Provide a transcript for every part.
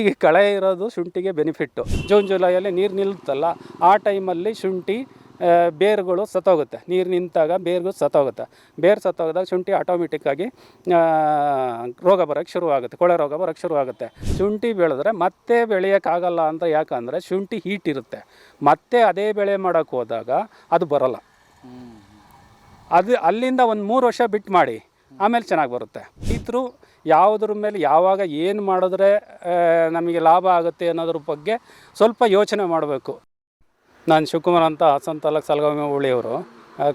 ಈಗ ಕಳೆ ಇರೋದು ಶುಂಠಿಗೆ ಬೆನಿಫಿಟ್ಟು ಜೂನ್ ಜುಲೈಯಲ್ಲಿ ನೀರು ನಿಲ್ಲುತ್ತಲ್ಲ ಆ ಟೈಮಲ್ಲಿ ಶುಂಠಿ ಬೇರುಗಳು ಸತ್ತೋಗುತ್ತೆ. ನೀರು ನಿಂತಾಗ ಬೇರುಗಳು ಸತ್ತೋಗುತ್ತೆ. ಬೇರು ಸತ್ತೋಗಿದಾಗ ಶುಂಠಿ ಆಟೋಮೆಟಿಕ್ಕಾಗಿ ರೋಗ ಬರೋಕ್ಕೆ ಶುರುವಾಗುತ್ತೆ ಕೊಳೆ ರೋಗ ಬರೋಕ್ಕೆ ಶುರುವಾಗುತ್ತೆ ಶುಂಠಿ ಬೆಳೆದ್ರೆ ಮತ್ತೆ ಬೆಳೆಯೋಕ್ಕಾಗಲ್ಲ ಅಂತ ಯಾಕಂದರೆ ಶುಂಠಿ ಹೀಟ್ ಇರುತ್ತೆ. ಮತ್ತೆ ಅದೇ ಬೆಳೆ ಮಾಡೋಕ್ಕೆ ಹೋದಾಗ ಅದು ಬರೋಲ್ಲ. ಅದು ಅಲ್ಲಿಂದ ಒಂದು ಮೂರು ವರ್ಷ ಬಿಟ್ಟು ಮಾಡಿ. ಆಮೇಲೆ ಚೆನ್ನಾಗಿ ಬರುತ್ತೆ. ರೈತರು ಯಾವುದ್ರ ಮೇಲೆ ಯಾವಾಗ ಏನು ಮಾಡಿದ್ರೆ ನಮಗೆ ಲಾಭ ಆಗುತ್ತೆ ಅನ್ನೋದ್ರ ಬಗ್ಗೆ ಸ್ವಲ್ಪ ಯೋಚನೆ ಮಾಡಬೇಕು. ನಾನು ಶಿವಕುಮಾರ್ ಅಂತ ಹಾಸನ ತಾಲೂಕು ಸಲಗಾವಿ ಹುಳಿಯವರು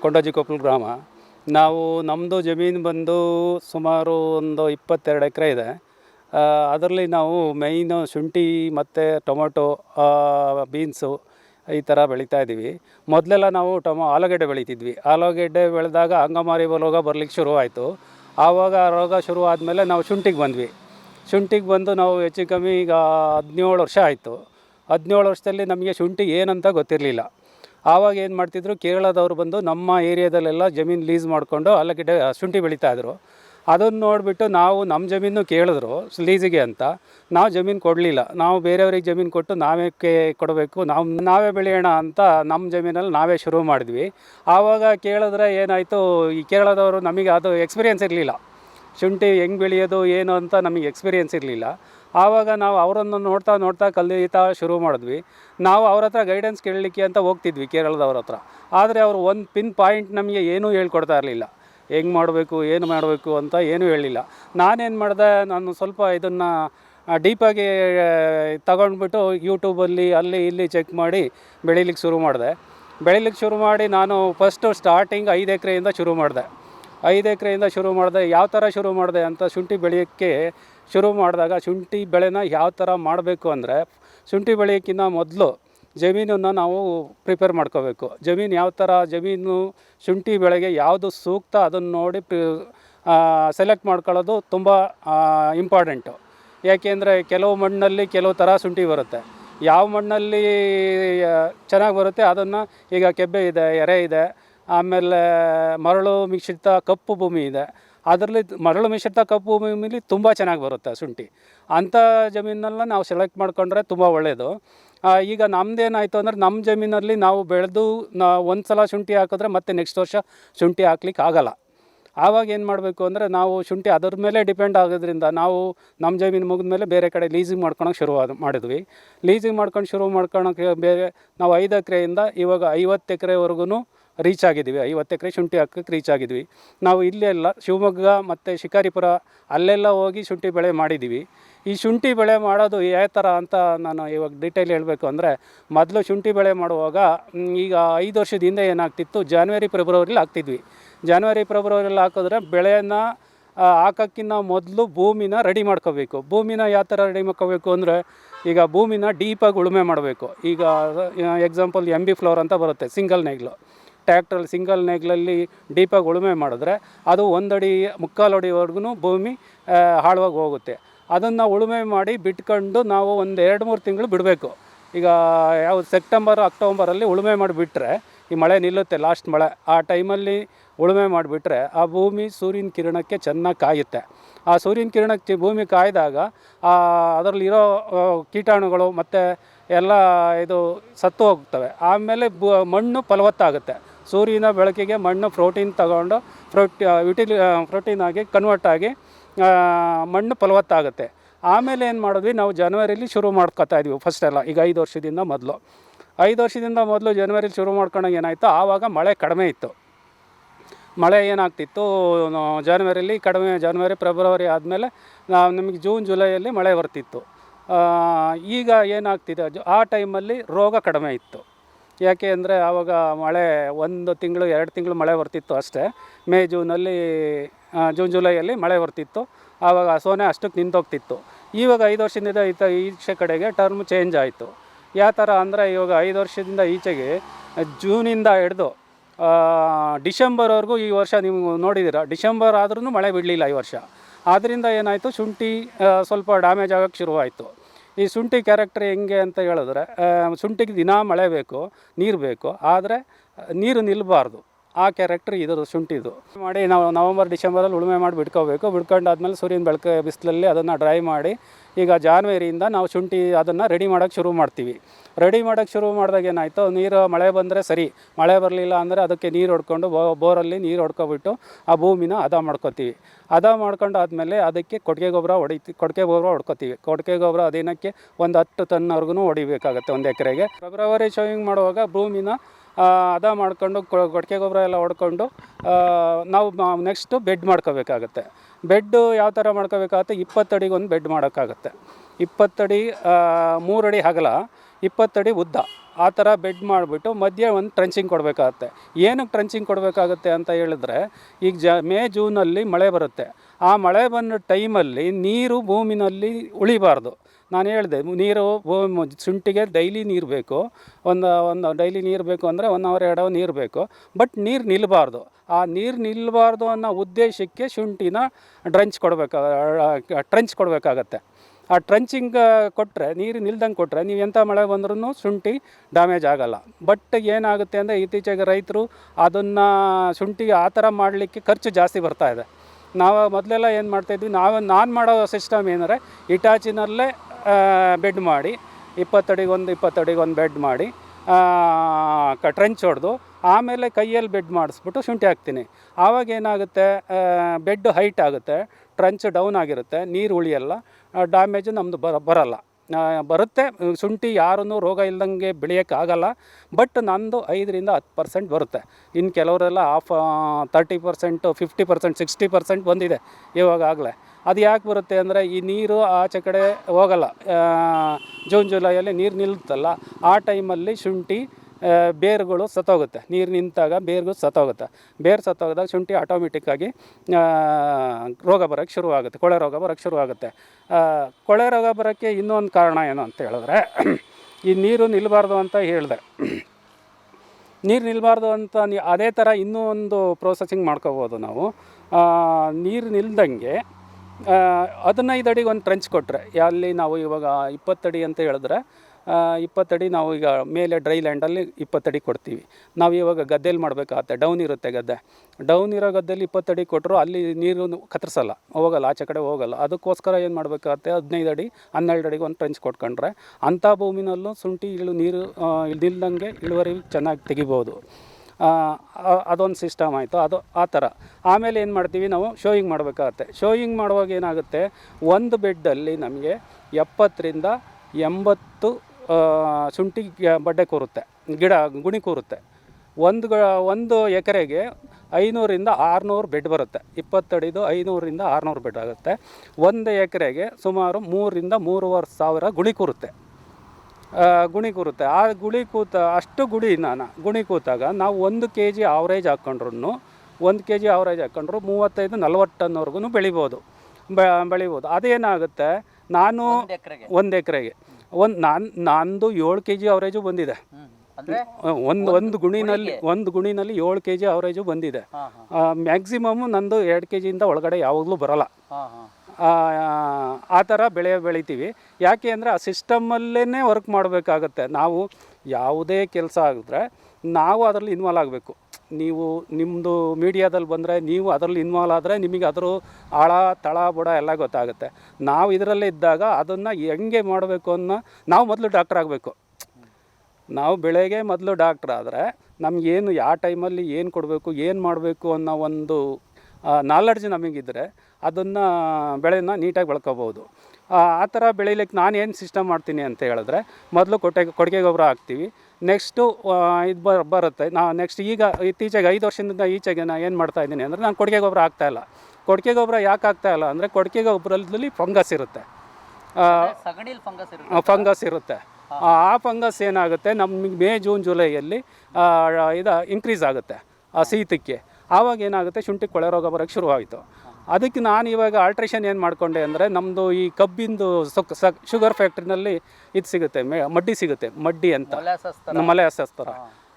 ಕೊಂಡೋಜಿ ಕೊಪ್ಪಲ್ ಗ್ರಾಮ. ನಾವು ನಮ್ಮದು ಜಮೀನು ಬಂದು ಸುಮಾರು ಒಂದು ಇಪ್ಪತ್ತೆರಡು ಎಕರೆ ಇದೆ. ಅದರಲ್ಲಿ ನಾವು ಮೈನು ಶುಂಠಿ ಮತ್ತು ಟೊಮೊಟೊ ಬೀನ್ಸು ಈ ಥರ ಬೆಳೀತಾ ಇದ್ದೀವಿ ಮೊದಲೆಲ್ಲ ನಾವು ಟೊಮೊ ಆಲೂಗಡ್ಡೆ ಬೆಳೀತಿದ್ವಿ. ಆಲೂಗಡ್ಡೆ ಬೆಳೆದಾಗ ಅಂಗಮಾರಿ ರೋಗ ಬರ್ಲಿಕ್ಕೆ ಶುರುವಾಯಿತು ಆವಾಗ ಆ ರೋಗ ಶುರು ಆದಮೇಲೆ ನಾವು ಶುಂಠಿಗೆ ಬಂದ್ವಿ. ಶುಂಠಿಗೆ ಬಂದು ನಾವು ಹೆಚ್ಚು ಕಮ್ಮಿ ಈಗ ಹದಿನೇಳು ವರ್ಷ ಆಯಿತು. ಹದಿನೇಳು ವರ್ಷದಲ್ಲಿ ನಮಗೆ ಶುಂಠಿ ಏನಂತ ಗೊತ್ತಿರಲಿಲ್ಲ. ಆವಾಗ ಏನು ಮಾಡ್ತಿದ್ರು ಕೇರಳದವರು ಬಂದು ನಮ್ಮ ಏರಿಯಾದಲ್ಲೆಲ್ಲ ಜಮೀನು ಲೀಸ್ ಮಾಡಿಕೊಂಡು ಆಲೂಗಡ್ಡೆ, ಶುಂಠಿ ಬೆಳೀತಾಯಿದ್ರು ಅದನ್ನು ನೋಡಿಬಿಟ್ಟು ನಾವು ನಮ್ಮ ಜಮೀನು ಕೇಳಿದ್ರು ಲೀಸಿಗೆ ಅಂತ. ನಾವು ಜಮೀನು ಕೊಡಲಿಲ್ಲ. ನಾವು ಬೇರೆಯವ್ರಿಗೆ ಜಮೀನು ಕೊಟ್ಟು ನಾವೇ ಕೊಡಬೇಕು. ನಾವು, ನಾವೇ ಬೆಳೆಯೋಣ ಅಂತ ನಮ್ಮ ಜಮೀನಲ್ಲಿ ನಾವೇ ಶುರು ಮಾಡಿದ್ವಿ. ಆವಾಗ ಕೇಳಿದ್ರೆ ಏನಾಯಿತು, ಈ ಕೇರಳದವರು ನಮಗೆ ಅದು ಎಕ್ಸ್ಪೀರಿಯೆನ್ಸ್ ಇರಲಿಲ್ಲ. ಶುಂಠಿ ಹೆಂಗೆ ಬೆಳೆಯೋದು, ಏನು ಅಂತ ನಮಗೆ ಎಕ್ಸ್ಪೀರಿಯೆನ್ಸ್ ಇರಲಿಲ್ಲ. ಆವಾಗ ನಾವು ಅವರನ್ನು ನೋಡ್ತಾ ನೋಡ್ತಾ ಕಲಿತಾ ಶುರು ಮಾಡಿದ್ವಿ. ನಾವು ಅವ್ರ ಹತ್ರ ಗೈಡೆನ್ಸ್ ಕೇಳಲಿಕ್ಕೆ ಅಂತ ಹೋಗ್ತಿದ್ವಿ ಕೇರಳದವ್ರ ಹತ್ರ. ಆದರೆ ಅವರು ಒಂದು ಪಿನ್ ಪಾಯಿಂಟ್ ನಮಗೆ ಏನೂ ಹೇಳ್ಕೊಡ್ತಾ ಇರಲಿಲ್ಲ. ಹೆಂಗೆ ಮಾಡಬೇಕು, ಏನು ಮಾಡಬೇಕು ಅಂತ ಏನೂ ಹೇಳಿಲ್ಲ. ನಾನೇನು ಮಾಡಿದೆ, ನಾನು ಸ್ವಲ್ಪ ಇದನ್ನು ಡೀಪಾಗಿ ತಗೊಂಡ್ಬಿಟ್ಟು ಯೂಟ್ಯೂಬಲ್ಲಿ ಅಲ್ಲಿ ಇಲ್ಲಿ ಚೆಕ್ ಮಾಡಿ ಬೆಳೀಲಿಕ್ಕೆ ಶುರು ಮಾಡಿದೆ. ಬೆಳೀಲಿಕ್ಕೆ ಶುರು ಮಾಡಿ ನಾನು ಫಸ್ಟು ಸ್ಟಾರ್ಟಿಂಗ್ ಐದು ಎಕರೆಯಿಂದ ಶುರು ಮಾಡಿದೆ. ಐದು ಎಕರೆಯಿಂದ ಶುರು ಮಾಡಿದೆ, ಯಾವ ಥರ ಶುರು ಮಾಡಿದೆ ಅಂತ ಶುಂಠಿ ಬೆಳೆಯೋಕ್ಕೆ ಶುರು ಮಾಡಿದಾಗ, ಶುಂಠಿ ಬೆಳೆನ ಯಾವ ಥರ ಮಾಡಬೇಕು ಅಂದರೆ, ಶುಂಠಿ ಬೆಳೆಯೋಕ್ಕಿಂತ ಮೊದಲು ಜಮೀನನ್ನು ನಾವು ಪ್ರಿಪೇರ್ ಮಾಡ್ಕೋಬೇಕು. ಜಮೀನು ಯಾವ ಥರ, ಜಮೀನು ಶುಂಠಿ ಬೆಳೆಗೆ ಯಾವುದು ಸೂಕ್ತ ಅದನ್ನು ನೋಡಿ ಸೆಲೆಕ್ಟ್ ಮಾಡ್ಕೊಳ್ಳೋದು ತುಂಬ ಇಂಪಾರ್ಟೆಂಟು. ಯಾಕೆಂದರೆ ಕೆಲವು ಮಣ್ಣಲ್ಲಿ ಕೆಲವು ಥರ ಶುಂಠಿ ಬರುತ್ತೆ. ಯಾವ ಮಣ್ಣಲ್ಲಿ ಚೆನ್ನಾಗಿ ಬರುತ್ತೆ ಅದನ್ನು ಈಗ ಕೆಬ್ಬೆ ಇದೆ, ಎರೆ ಇದೆ, ಆಮೇಲೆ ಮರಳು ಮಿಶ್ರಿತ ಕಪ್ಪು ಭೂಮಿ ಇದೆ. ಅದರಲ್ಲಿ ಮರಳು ಮಿಶ್ರಿತ ಕಪ್ಪು ಭೂಮಿಲಿ ತುಂಬ ಚೆನ್ನಾಗಿ ಬರುತ್ತೆ ಶುಂಠಿ. ಅಂಥ ಜಮೀನನ್ನ ನಾವು ಸೆಲೆಕ್ಟ್ ಮಾಡ್ಕೊಂಡ್ರೆ ತುಂಬ ಒಳ್ಳೆಯದು ಈಗ ನಮ್ಮದೇನಾಯಿತು ಅಂದರೆ ನಮ್ಮ ಜಮೀನಲ್ಲಿ ನಾವು ಬೆಳೆದು ನಾ ಒಂದು ಸಲ ಶುಂಠಿ ಹಾಕಿದ್ರೆ ಮತ್ತೆ ನೆಕ್ಸ್ಟ್ ವರ್ಷ ಶುಂಠಿ ಹಾಕ್ಲಿಕ್ಕೆ ಆಗಲ್ಲ. ಆವಾಗ ಏನು ಮಾಡಬೇಕು ಅಂದರೆ ನಾವು ಶುಂಠಿ ಅದರ ಮೇಲೆ ಡಿಪೆಂಡ್ ಆಗೋದ್ರಿಂದ ನಾವು ನಮ್ಮ ಜಮೀನು ಮುಗಿದ ಮೇಲೆ ಬೇರೆ ಕಡೆ ಲೀಸಿಂಗ್ ಮಾಡ್ಕೊಳಕ್ಕೆ ಶುರು ಮಾಡಿದ್ವಿ. ಲೀಸಿಂಗ್ ಮಾಡ್ಕೊಂಡು ಶುರು ಮಾಡ್ಕೊಳಕ್ಕೆ ಬೇರೆ, ನಾವು ಐದು ಎಕರೆಯಿಂದ ಇವಾಗ ಐವತ್ತು ಎಕರೆವರೆಗೂ ರೀಚ್ ಆಗಿದ್ದೀವಿ. ಐವತ್ತು ಎಕರೆ ಶುಂಠಿ ಹಾಕಕ್ಕೆ ರೀಚ್ ಆಗಿದ್ವಿ ನಾವು ಇಲ್ಲೆಲ್ಲ ಶಿವಮೊಗ್ಗ ಮತ್ತು ಶಿಕಾರಿಪುರ ಅಲ್ಲೆಲ್ಲ ಹೋಗಿ ಶುಂಠಿ ಬೆಳೆ ಮಾಡಿದ್ದೀವಿ. ಈ ಶುಂಠಿ ಬೆಳೆ ಮಾಡೋದು ಯಾವ ಥರ ಅಂತ ನಾನು ಇವಾಗ ಡೀಟೇಲ್ ಹೇಳಬೇಕು ಅಂದರೆ, ಮೊದಲು ಶುಂಠಿ ಬೆಳೆ ಮಾಡುವಾಗ ಈಗ ಐದು ವರ್ಷದ ಹಿಂದೆ ಏನಾಗ್ತಿತ್ತು? ಜಾನ್ವರಿ ಫೆಬ್ರವರಿಲಿ ಹಾಕ್ತಿದ್ವಿ. ಜಾನ್ವರಿ ಫೆಬ್ರವರಿಲಿ ಹಾಕಿದ್ರೆ ಬೆಳೆಯನ್ನು ಹಾಕೋಕ್ಕಿಂತ ಮೊದಲು ಭೂಮಿನ ರೆಡಿ ಮಾಡ್ಕೋಬೇಕು. ಭೂಮಿನ ಯಾವ ಥರ ರೆಡಿ ಮಾಡ್ಕೋಬೇಕು ಅಂದರೆ, ಈಗ ಭೂಮಿನ ಡೀಪಾಗಿ ಉಳುಮೆ ಮಾಡಬೇಕು. ಈಗ ಎಕ್ಸಾಂಪಲ್ ಎಂ ಬಿ ಫ್ಲೋರ್ ಅಂತ ಬರುತ್ತೆ ಸಿಂಗಲ್ ನೇಗ್ಲು ಟ್ಯಾಕ್ಟ್ರಲ್ಲಿ ಸಿಂಗಲ್ ನೇಗ್ಲಲ್ಲಿ ಡೀಪಾಗಿ ಉಳುಮೆ ಮಾಡಿದ್ರೆ ಅದು ಒಂದಡಿ ಮುಕ್ಕಾಲು ಅಡಿವರೆಗೂ ಭೂಮಿ ಹಾಳುವಾಗಿ ಹೋಗುತ್ತೆ. ಅದನ್ನು ಉಳುಮೆ ಮಾಡಿ ಬಿಟ್ಕೊಂಡು ನಾವು ಒಂದು ಎರಡು ಮೂರು ತಿಂಗಳು ಬಿಡಬೇಕು. ಈಗ ಯಾವ ಸೆಪ್ಟೆಂಬರ್, ಅಕ್ಟೋಬರಲ್ಲಿ ಉಳುಮೆ ಮಾಡಿಬಿಟ್ರೆ ಈ ಮಳೆ ನಿಲ್ಲುತ್ತೆ, ಲಾಸ್ಟ್ ಮಳೆ. ಆ ಟೈಮಲ್ಲಿ ಉಳುಮೆ ಮಾಡಿಬಿಟ್ರೆ ಆ ಭೂಮಿ ಸೂರ್ಯನ ಕಿರಣಕ್ಕೆ ಚೆನ್ನಾಗಿ ಕಾಯುತ್ತೆ. ಆ ಸೂರ್ಯನ ಕಿರಣಕ್ಕೆ ಭೂಮಿ ಕಾಯ್ದಾಗ ಅದರಲ್ಲಿರೋ ಕೀಟಾಣುಗಳು ಮತ್ತು ಎಲ್ಲ ಇದು ಸತ್ತು ಹೋಗ್ತವೆ. ಆಮೇಲೆ ಬು, ಮಣ್ಣು ಫಲವತ್ತಾಗುತ್ತೆ. ಸೂರ್ಯನ ಬೆಳಕಿಗೆ ಮಣ್ಣು ಪ್ರೋಟೀನ್ ತಗೊಂಡು ಪ್ರೋಟಿ ಯುಟಿಲಿ ಪ್ರೋಟೀನ್ ಆಗಿ ಕನ್ವರ್ಟ್ ಆಗಿ ಮಣ್ಣು ಫಲವತ್ತಾಗುತ್ತೆ. ಆಮೇಲೆ ಏನು ಮಾಡಿದ್ವಿ, ನಾವು ಜನವರಿಲಿ ಶುರು ಮಾಡ್ಕೊತಾ ಇದ್ವಿ ಫಸ್ಟ್ ಎಲ್ಲ, ಈಗ ಐದು ವರ್ಷದಿಂದ ಮೊದಲು. ಐದು ವರ್ಷದಿಂದ ಮೊದಲು ಜನವರಿಲಿ ಶುರು ಮಾಡ್ಕೊಂಡಾಗ ಏನಾಯಿತು, ಆವಾಗ ಮಳೆ ಕಡಿಮೆ ಇತ್ತು. ಮಳೆ ಏನಾಗ್ತಿತ್ತು ಜನವರಿಲಿ ಕಡಿಮೆ ಜನವರಿ ಫೆಬ್ರವರಿ ಆದಮೇಲೆ ನಮಗೆ ಜೂನ್ ಜುಲೈಯಲ್ಲಿ ಮಳೆ ಬರ್ತಿತ್ತು. ಈಗ ಏನಾಗ್ತಿದೆ, ಆ ಟೈಮಲ್ಲಿ ರೋಗ ಕಡಿಮೆ ಇತ್ತು. ಯಾಕೆ ಅಂದರೆ ಆವಾಗ ಮಳೆ ಒಂದು ತಿಂಗಳು, ಎರಡು ತಿಂಗಳು ಮಳೆ ಬರ್ತಿತ್ತು ಅಷ್ಟೇ. ಮೇ, ಜೂನಲ್ಲಿ ಜೂನ್, ಜುಲೈಯಲ್ಲಿ ಮಳೆ ಬರ್ತಿತ್ತು. ಆವಾಗ ಸೋನೆ ಅಷ್ಟಕ್ಕೆ ನಿಂತೋಗ್ತಿತ್ತು. ಇವಾಗ ಐದು ವರ್ಷದಿಂದ ಈತ ಈಚೆ ಕಡೆಗೆ ಟರ್ಮ್ ಚೇಂಜ್ ಆಯಿತು. ಯಾವ ಥರ ಅಂದರೆ ಇವಾಗ ಐದು ವರ್ಷದಿಂದ ಈಚೆಗೆ ಜೂನಿಂದ ಹಿಡ್ದು ಡಿಸೆಂಬರ್ವರೆಗೂ ಈ ವರ್ಷ ನೀವು ನೋಡಿದ್ದೀರ? ಡಿಸೆಂಬರ್ ಆದ್ರೂ ಮಳೆ ಬಿಡಲಿಲ್ಲ ಈ ವರ್ಷ. ಆದ್ದರಿಂದ ಏನಾಯಿತು? ಶುಂಠಿ ಸ್ವಲ್ಪ ಡ್ಯಾಮೇಜ್ ಆಗೋಕ್ಕೆ ಶುರುವಾಯಿತು. ಈ ಶುಂಠಿ ಕ್ಯಾರೆಕ್ಟರ್ ಹೆಂಗೆ ಅಂತ ಹೇಳಿದ್ರೆ ಶುಂಠಿಗೆ ದಿನಾ ಮಳೆ ಬೇಕು, ನೀರು ಬೇಕು, ಆದರೆ ನೀರು ನಿಲ್ಲಬಾರ್ದು ಆ ಕ್ಯಾರೆಕ್ಟರ್ ಇದು ಶುಂಠಿದು. ಮಾಡಿ ನಾವು ನವಂಬರ್, ಡಿಸೆಂಬರಲ್ಲಿ ಉಳುಮೆ ಮಾಡಿ ಬಿಟ್ಕೋಬೇಕು. ಬಿಡ್ಕೊಂಡಾದ್ಮೇಲೆ ಸೂರ್ಯನ ಬೆಳಕು ಬಿಸಿಲಲ್ಲಿ ಅದನ್ನು ಡ್ರೈ ಮಾಡಿ ಈಗ ಜಾನ್ವರಿಯಿಂದ ನಾವು ಶುಂಠಿ ಅದನ್ನು ರೆಡಿ ಮಾಡೋಕ್ಕೆ ಶುರು ಮಾಡ್ತೀವಿ. ರೆಡಿ ಮಾಡೋಕ್ಕೆ ಶುರು ಮಾಡಿದಾಗ ಏನಾಯಿತು? ನೀರು, ಮಳೆ ಬಂದರೆ ಸರಿ. ಮಳೆ ಬರಲಿಲ್ಲ ಅಂದರೆ ಅದಕ್ಕೆ ನೀರು ಹೊಡ್ಕೊಂಡು ಬೋ- ಬೋರಲ್ಲಿ ನೀರು ಹೊಡ್ಕೊಬಿಟ್ಟು ಆ ಭೂಮಿನ ಹದ ಮಾಡ್ಕೋತೀವಿ. ಹದ ಮಾಡ್ಕೊಂಡು ಆದಮೇಲೆ ಅದಕ್ಕೆ ಕೊಟ್ಟಿಗೆ ಗೊಬ್ಬರ ಹೊಡಿತೀವಿ. ಕೊಟ್ಟಿಗೆ ಗೊಬ್ಬರ ಹೊಡ್ಕೋತೀವಿ. ಕೊಟ್ಟಿಗೆ ಗೊಬ್ಬರ ಅದೇನಕ್ಕೆ ಒಂದು ಹತ್ತು ಟನ್ವರೆಗೂ ಹೊಡಿಬೇಕಾಗತ್ತೆ ಒಂದು ಎಕರೆಗೆ. ಫೆಬ್ರವರಿ ಶೋವಿಂಗ್ ಮಾಡುವಾಗ ಭೂಮಿನ ಹದ ಮಾಡ್ಕೊಂಡು ಕೊಟ್ಟಿಗೆ ಗೊಬ್ಬರ ಎಲ್ಲ ಹೊಡ್ಕೊಂಡು ನಾವು ನೆಕ್ಸ್ಟು ಬೆಡ್ ಮಾಡ್ಕೋಬೇಕಾಗತ್ತೆ. ಬೆಡ್ಡು ಯಾವ ಥರ ಮಾಡ್ಕೋಬೇಕಾಗತ್ತೆ? ಇಪ್ಪತ್ತಡಿಗೆ ಒಂದು ಬೆಡ್ ಮಾಡೋಕ್ಕಾಗತ್ತೆ. ಇಪ್ಪತ್ತಡಿ ಮೂರಡಿ ಹಗಲ ಇಪ್ಪತ್ತಡಿ ಉದ್ದ. ಆ ಥರ ಬೆಡ್ ಮಾಡಿಬಿಟ್ಟು ಮಧ್ಯೆ ಒಂದು ಟ್ರಂಚಿಂಗ್ ಕೊಡಬೇಕಾಗತ್ತೆ. ಏನಕ್ಕೆ ಟ್ರಂಚಿಂಗ್ ಕೊಡಬೇಕಾಗತ್ತೆ ಅಂತ ಹೇಳಿದ್ರೆ, ಈಗ ಜ, ಮೇ, ಜೂನಲ್ಲಿ ಮಳೆ ಬರುತ್ತೆ. ಆ ಮಳೆ ಬಂದ ಟೈಮಲ್ಲಿ ನೀರು ಭೂಮಿನಲ್ಲಿ ಉಳಿಬಾರ್ದು. ನಾನು ಹೇಳಿದೆ, ನೀರು ಶುಂಠಿಗೆ ಡೈಲಿ ನೀರು ಬೇಕು. ಒಂದು ಒಂದು ಡೈಲಿ ನೀರು ಬೇಕು ಅಂದರೆ ಒನ್ ಅವರ್, ಎರಡು ಅವರ್ ನೀರು ಬೇಕು. ಬಟ್ ನೀರು ನಿಲ್ಲಬಾರ್ದು ಆ ನೀರು ನಿಲ್ಲಬಾರ್ದು ಅನ್ನೋ ಉದ್ದೇಶಕ್ಕೆ ಶುಂಠಿನ ಡ್ರಂಚ್ ಕೊಡಬೇಕು ಟ್ರಂಚ್ ಕೊಡಬೇಕಾಗತ್ತೆ. ಆ ಟ್ರಂಚಿಂಗ್ ಕೊಟ್ಟರೆ ನೀರು ನಿಲ್ದಂಗೆ ಕೊಟ್ಟರೆ ನೀವು ಎಂಥ ಮಳೆ ಬಂದ್ರೂ ಶುಂಠಿ ಡ್ಯಾಮೇಜ್ ಆಗೋಲ್ಲ. ಬಟ್ ಏನಾಗುತ್ತೆ ಅಂದರೆ ಇತ್ತೀಚೆಗೆ ರೈತರು ಅದನ್ನು ಶುಂಠಿ ಆ ಥರ ಮಾಡಲಿಕ್ಕೆ ಖರ್ಚು ಜಾಸ್ತಿ ಬರ್ತಾ ಇದೆ. ನಾವು ಮೊದಲೆಲ್ಲ ಏನು ಮಾಡ್ತಾಯಿದ್ವಿ ನಾವು, ನಾನು ಮಾಡೋ ಸಿಸ್ಟಮ್ ಏನಂದರೆ, ಇಟಾಚಿನಲ್ಲೇ ಬೆಡ್ ಮಾಡಿ ಇಪ್ಪತ್ತಡಿಗೆ ಒಂದು ಇಪ್ಪತ್ತಡಿಗೆ ಒಂದು ಬೆಡ್ ಮಾಡಿ ಕ ಟ್ರೆಂಚ್ ಹೊಡೆದು, ಆಮೇಲೆ ಕೈಯಲ್ಲಿ ಬೆಡ್ ಮಾಡಿಸ್ಬಿಟ್ಟು ಶುಂಠಿ ಹಾಕ್ತೀನಿ. ಆವಾಗ ಏನಾಗುತ್ತೆ ಬೆಡ್ ಹೈಟ್ ಆಗುತ್ತೆ ಟ್ರಂಚ್ ಡೌನ್ ಆಗಿರುತ್ತೆ, ನೀರು ಉಳಿಯಲ್ಲ ಡ್ಯಾಮೇಜು ನಮ್ಮದು ಬರ, ಬರಲ್ಲ. ಬರುತ್ತೆ, ಶುಂಠಿ ಯಾರೂ ರೋಗ ಇಲ್ದಂಗೆ ಬೆಳೆಯೋಕ್ಕಾಗಲ್ಲ ಬಟ್ ನಂದು ಐದರಿಂದ ಹತ್ತು ಪರ್ಸೆಂಟ್ ಬರುತ್ತೆ. ಇನ್ನು ಕೆಲವರೆಲ್ಲ off thirty percent fifty percent sixty percent ಬಂದಿದೆ ಇವಾಗಲೇ ಅದು ಯಾಕೆ ಬರುತ್ತೆ ಅಂದರೆ ಈ ನೀರು ಆಚೆ ಕಡೆ ಹೋಗಲ್ಲ. ಜೂನ್ ಜುಲೈಯಲ್ಲಿ ನೀರು ನಿಲ್ಲುತ್ತಲ್ಲ. ಆ ಟೈಮಲ್ಲಿ ಶುಂಠಿ ಬೇರುಗಳು ಸತ್ತೋಗುತ್ತೆ. ನೀರು ನಿಂತಾಗ ಬೇರುಗಳು ಸತ್ತೋಗುತ್ತೆ. ಬೇರು ಸತ್ತೋಗಿದಾಗ ಶುಂಠಿ ಆಟೋಮೆಟಿಕ್ಕಾಗಿ ರೋಗ ಬರೋಕ್ಕೆ ಶುರುವಾಗುತ್ತೆ. ಕೊಳೆ ರೋಗ ಬರೋಕ್ಕೆ ಶುರುವಾಗುತ್ತೆ. ಕೊಳೆ ರೋಗ ಬರೋಕ್ಕೆ ಇನ್ನೊಂದು ಕಾರಣ ಏನು ಅಂತ ಹೇಳಿದ್ರೆ, ಈ ನೀರು ನಿಲ್ಲಬಾರ್ದು ಅಂತ ಹೇಳಿದೆ. ನೀರು ನಿಲ್ಲಬಾರ್ದು ಅಂತ ಅದೇ ಥರ ಇನ್ನೂ ಒಂದು ಪ್ರೋಸೆಸಿಂಗ್ ಮಾಡ್ಕೋಬೋದು ನಾವು. ನೀರು ನಿಲ್ದಂಗೆ ಹದಿನೈದು ಅಡಿಗೆ ಒಂದು ಟ್ರೆಂಚ್ ಕೊಟ್ಟರೆ ಅಲ್ಲಿ ನಾವು ಇವಾಗ ಇಪ್ಪತ್ತಡಿ ಅಂತ ಹೇಳಿದ್ರೆ ಇಪ್ಪತ್ತಡಿ ನಾವು ಈಗ ಮೇಲೆ ಡ್ರೈ ಲ್ಯಾಂಡಲ್ಲಿ ಇಪ್ಪತ್ತಡಿ ಕೊಡ್ತೀವಿ. ನಾವು ಇವಾಗ ಗದ್ದೆಲಿ ಮಾಡಬೇಕಾಗತ್ತೆ ಡೌನ್ ಇರುತ್ತೆ ಗದ್ದೆ. ಡೌನ್ ಇರೋ ಗದ್ದೆಲಿ ಇಪ್ಪತ್ತಡಿ ಕೊಟ್ಟರು ಅಲ್ಲಿ ನೀರು ಕತ್ತರಿಸಲ್ಲ ಹೋಗಲ್ಲ ಆಚೆ ಕಡೆ ಹೋಗಲ್ಲ. ಅದಕ್ಕೋಸ್ಕರ ಏನು ಮಾಡಬೇಕಾಗತ್ತೆ ಹದಿನೈದು ಅಡಿ ಹನ್ನೆರಡು ಅಡಿಗೆ ಒಂದು ಟ್ರೆಂಚ್ ಕೊಟ್ಕೊಂಡ್ರೆ ಅಂಥ ಭೂಮಿನಲ್ಲೂ ಶುಂಠಿ ಇಳು ನೀರು ಆ, ಇಳುವರಿ ಚೆನ್ನಾಗಿ ತೆಗಿಬೋದು. ಅದೊಂದು ಸಿಸ್ಟಮ್ ಆಯಿತು. ಅದು ಆ ಥರ. ಆಮೇಲೆ ಏನು ಮಾಡ್ತೀವಿ ನಾವು? ಶೋಯಿಂಗ್ ಮಾಡಬೇಕಾಗತ್ತೆ. ಶೋಯಿಂಗ್ ಮಾಡುವಾಗ ಏನಾಗುತ್ತೆ? ಒಂದು ಬೆಡ್ಡಲ್ಲಿ ನಮಗೆ ಎಪ್ಪತ್ತರಿಂದ ಎಂಬತ್ತು ಶುಂಠಿ ಬಡ್ಡೆ ಕೂರುತ್ತೆ. ಗಿಡ, ಗುಣಿ ಕೂರುತ್ತೆ. ಒಂದು ಒಂದು ಎಕರೆಗೆ ಐನೂರಿಂದ ಆರುನೂರು ಬೆಡ್ ಬರುತ್ತೆ. ಇಪ್ಪತ್ತಡಿದು ಐನೂರಿಂದ ಆರುನೂರು ಬೆಡ್ ಆಗುತ್ತೆ. ಒಂದು ಎಕರೆಗೆ ಸುಮಾರು ಮೂರರಿಂದ ಮೂರುವರೆ ಸಾವಿರ ಗುಣಿ ಕೂರುತ್ತೆ. ಗುಣಿ ಕೂರುತ್ತೆ. ಆ ಗುಳಿ ಕೂತ ಅಷ್ಟು ಗುಳಿ ನಾನು ಗುಣಿ ಕೂತಾಗ ನಾವು ಒಂದು ಕೆ ಜಿ ಆವ್ರೇಜ್ ಹಾಕ್ಕೊಂಡ್ರು ಒಂದು ಕೆ ಜಿ ಆವ್ರೇಜ್ ಹಾಕ್ಕೊಂಡ್ರು ಮೂವತ್ತೈದು ನಲ್ವತ್ತು ಟನ್ವರೆಗೂ ಬೆಳಿಬೋದು ಬೆಳಿಬೋದು. ಅದೇನಾಗುತ್ತೆ? ನಾನು ಒಂದು ಎಕರೆಗೆ. ಒಂದು ನಾನು ನಂದು ಏಳು ಕೆ ಜಿ ಅವರೇಜು ಬಂದಿದೆ ಒಂದು ಒಂದು ಗುಣಿನಲ್ಲಿ ಒಂದು ಗುಣಿನಲ್ಲಿ ಏಳು ಕೆ ಜಿ ಅವರೇಜು ಬಂದಿದೆ ಮ್ಯಾಕ್ಸಿಮಮ್ ನಂದು ಎರಡು ಕೆ ಜಿಯಿಂದ ಒಳಗಡೆ ಯಾವಾಗಲೂ ಬರೋಲ್ಲ. ಆ, ಥರ ಬೆಳೆ ಬೆಳಿತೀವಿ. ಯಾಕೆ ಅಂದರೆ ಆ ಸಿಸ್ಟಮಲ್ಲೇ ವರ್ಕ್ ಮಾಡಬೇಕಾಗತ್ತೆ. ನಾವು ಯಾವುದೇ ಕೆಲಸ ಆಗಿದ್ರೆ ನಾವು ಅದರಲ್ಲಿ ಇನ್ವಾಲ್ವ್ ಆಗಬೇಕು. ನೀವು ನಿಮ್ಮದು ಮೀಡಿಯಾದಲ್ಲಿ ಬಂದರೆ ನೀವು ಅದರಲ್ಲಿ ಇನ್ವಾಲ್ವ್ ಆದರೆ ನಿಮಗೆ ಅದರ ಆಳ ತಳ ಬುಡ ಎಲ್ಲ ಗೊತ್ತಾಗುತ್ತೆ. ನಾವು ಇದರಲ್ಲೇ ಇದ್ದಾಗ ಅದನ್ನು ಹೆಂಗೆ ಮಾಡಬೇಕು ಅನ್ನೋ ನಾವು ಮೊದಲು ಡಾಕ್ಟರ್ ಆಗಬೇಕು. ನಾವು ಬೆಳೆಗೆ ಮೊದಲು ಡಾಕ್ಟ್ರ್ ಆದರೆ ನಮಗೇನು ಯಾವ ಟೈಮಲ್ಲಿ ಏನು ಕೊಡಬೇಕು ಏನು ಮಾಡಬೇಕು ಅನ್ನೋ ಒಂದು ನಾಲೆಡ್ಜ್ ನಮಗಿದ್ರೆ ಅದನ್ನು ಬೆಳೆನ ನೀಟಾಗಿ ಬೆಳ್ಕೋಬೋದು. ಆ ಥರ ಬೆಳಿಲಿಕ್ಕೆ ನಾನು ಏನು ಸಿಸ್ಟಮ್ ಮಾಡ್ತೀನಿ ಅಂತ ಹೇಳಿದ್ರೆ ಮೊದಲು ಕೊಟ್ಟೆ ಕೊಡುಗೆ ಗೊಬ್ಬರ ಹಾಕ್ತೀವಿ. ನೆಕ್ಸ್ಟು ಇದು ಬರ್ ಬರುತ್ತೆ. ನಾನು ನೆಕ್ಸ್ಟ್ ಈಗ ಇತ್ತೀಚೆಗೆ ಐದು ವರ್ಷದಿಂದ ಈಚೆಗೆ ನಾನು ಏನು ಮಾಡ್ತಾ ಇದ್ದೀನಿ ಅಂದರೆ ನಾನು ಕೊಡುಗೆ ಗೊಬ್ಬರ ಹಾಕ್ತಾಯಿಲ್ಲ ಕೊಡುಗೆ ಗೊಬ್ಬರ ಯಾಕೆ ಆಗ್ತಾಯಿಲ್ಲ ಅಂದರೆ ಕೊಡುಗೆ ಗೊಬ್ಬರದಲ್ಲಿ ಫಂಗಸ್ ಇರುತ್ತೆ. ಫಂಗಸ್ ಇರುತ್ತೆ. ಆ ಫಂಗಸ್ ಏನಾಗುತ್ತೆ? ನಮಗೆ ಮೇ ಜೂನ್ ಜುಲೈಯಲ್ಲಿ ಇದು ಇನ್ಕ್ರೀಸ್ ಆಗುತ್ತೆ. ಆ ಸೀತಕ್ಕೆ ಆವಾಗ ಏನಾಗುತ್ತೆ? ಶುಂಠಿ ಕೊಳೆ ರೋಗ ಬರೋಕ್ಕೆ ಶುರುವಾಯಿತು. ಅದಕ್ಕೆ ನಾನು ಇವಾಗ ಆಲ್ಟ್ರೇಷನ್ ಏನು ಮಾಡಿಕೊಂಡೆ ಅಂದರೆ ನಮ್ಮದು ಈ ಕಬ್ಬಿಂದು ಸೊಕ್ ಸಕ್ ಶುಗರ್ ಫ್ಯಾಕ್ಟ್ರಿನಲ್ಲಿ ಇದು ಸಿಗುತ್ತೆ ಮೆ ಮಡ್ಡಿ ಸಿಗುತ್ತೆ ಮಡ್ಡಿ ಅಂತ. ಮಲೆ ತರ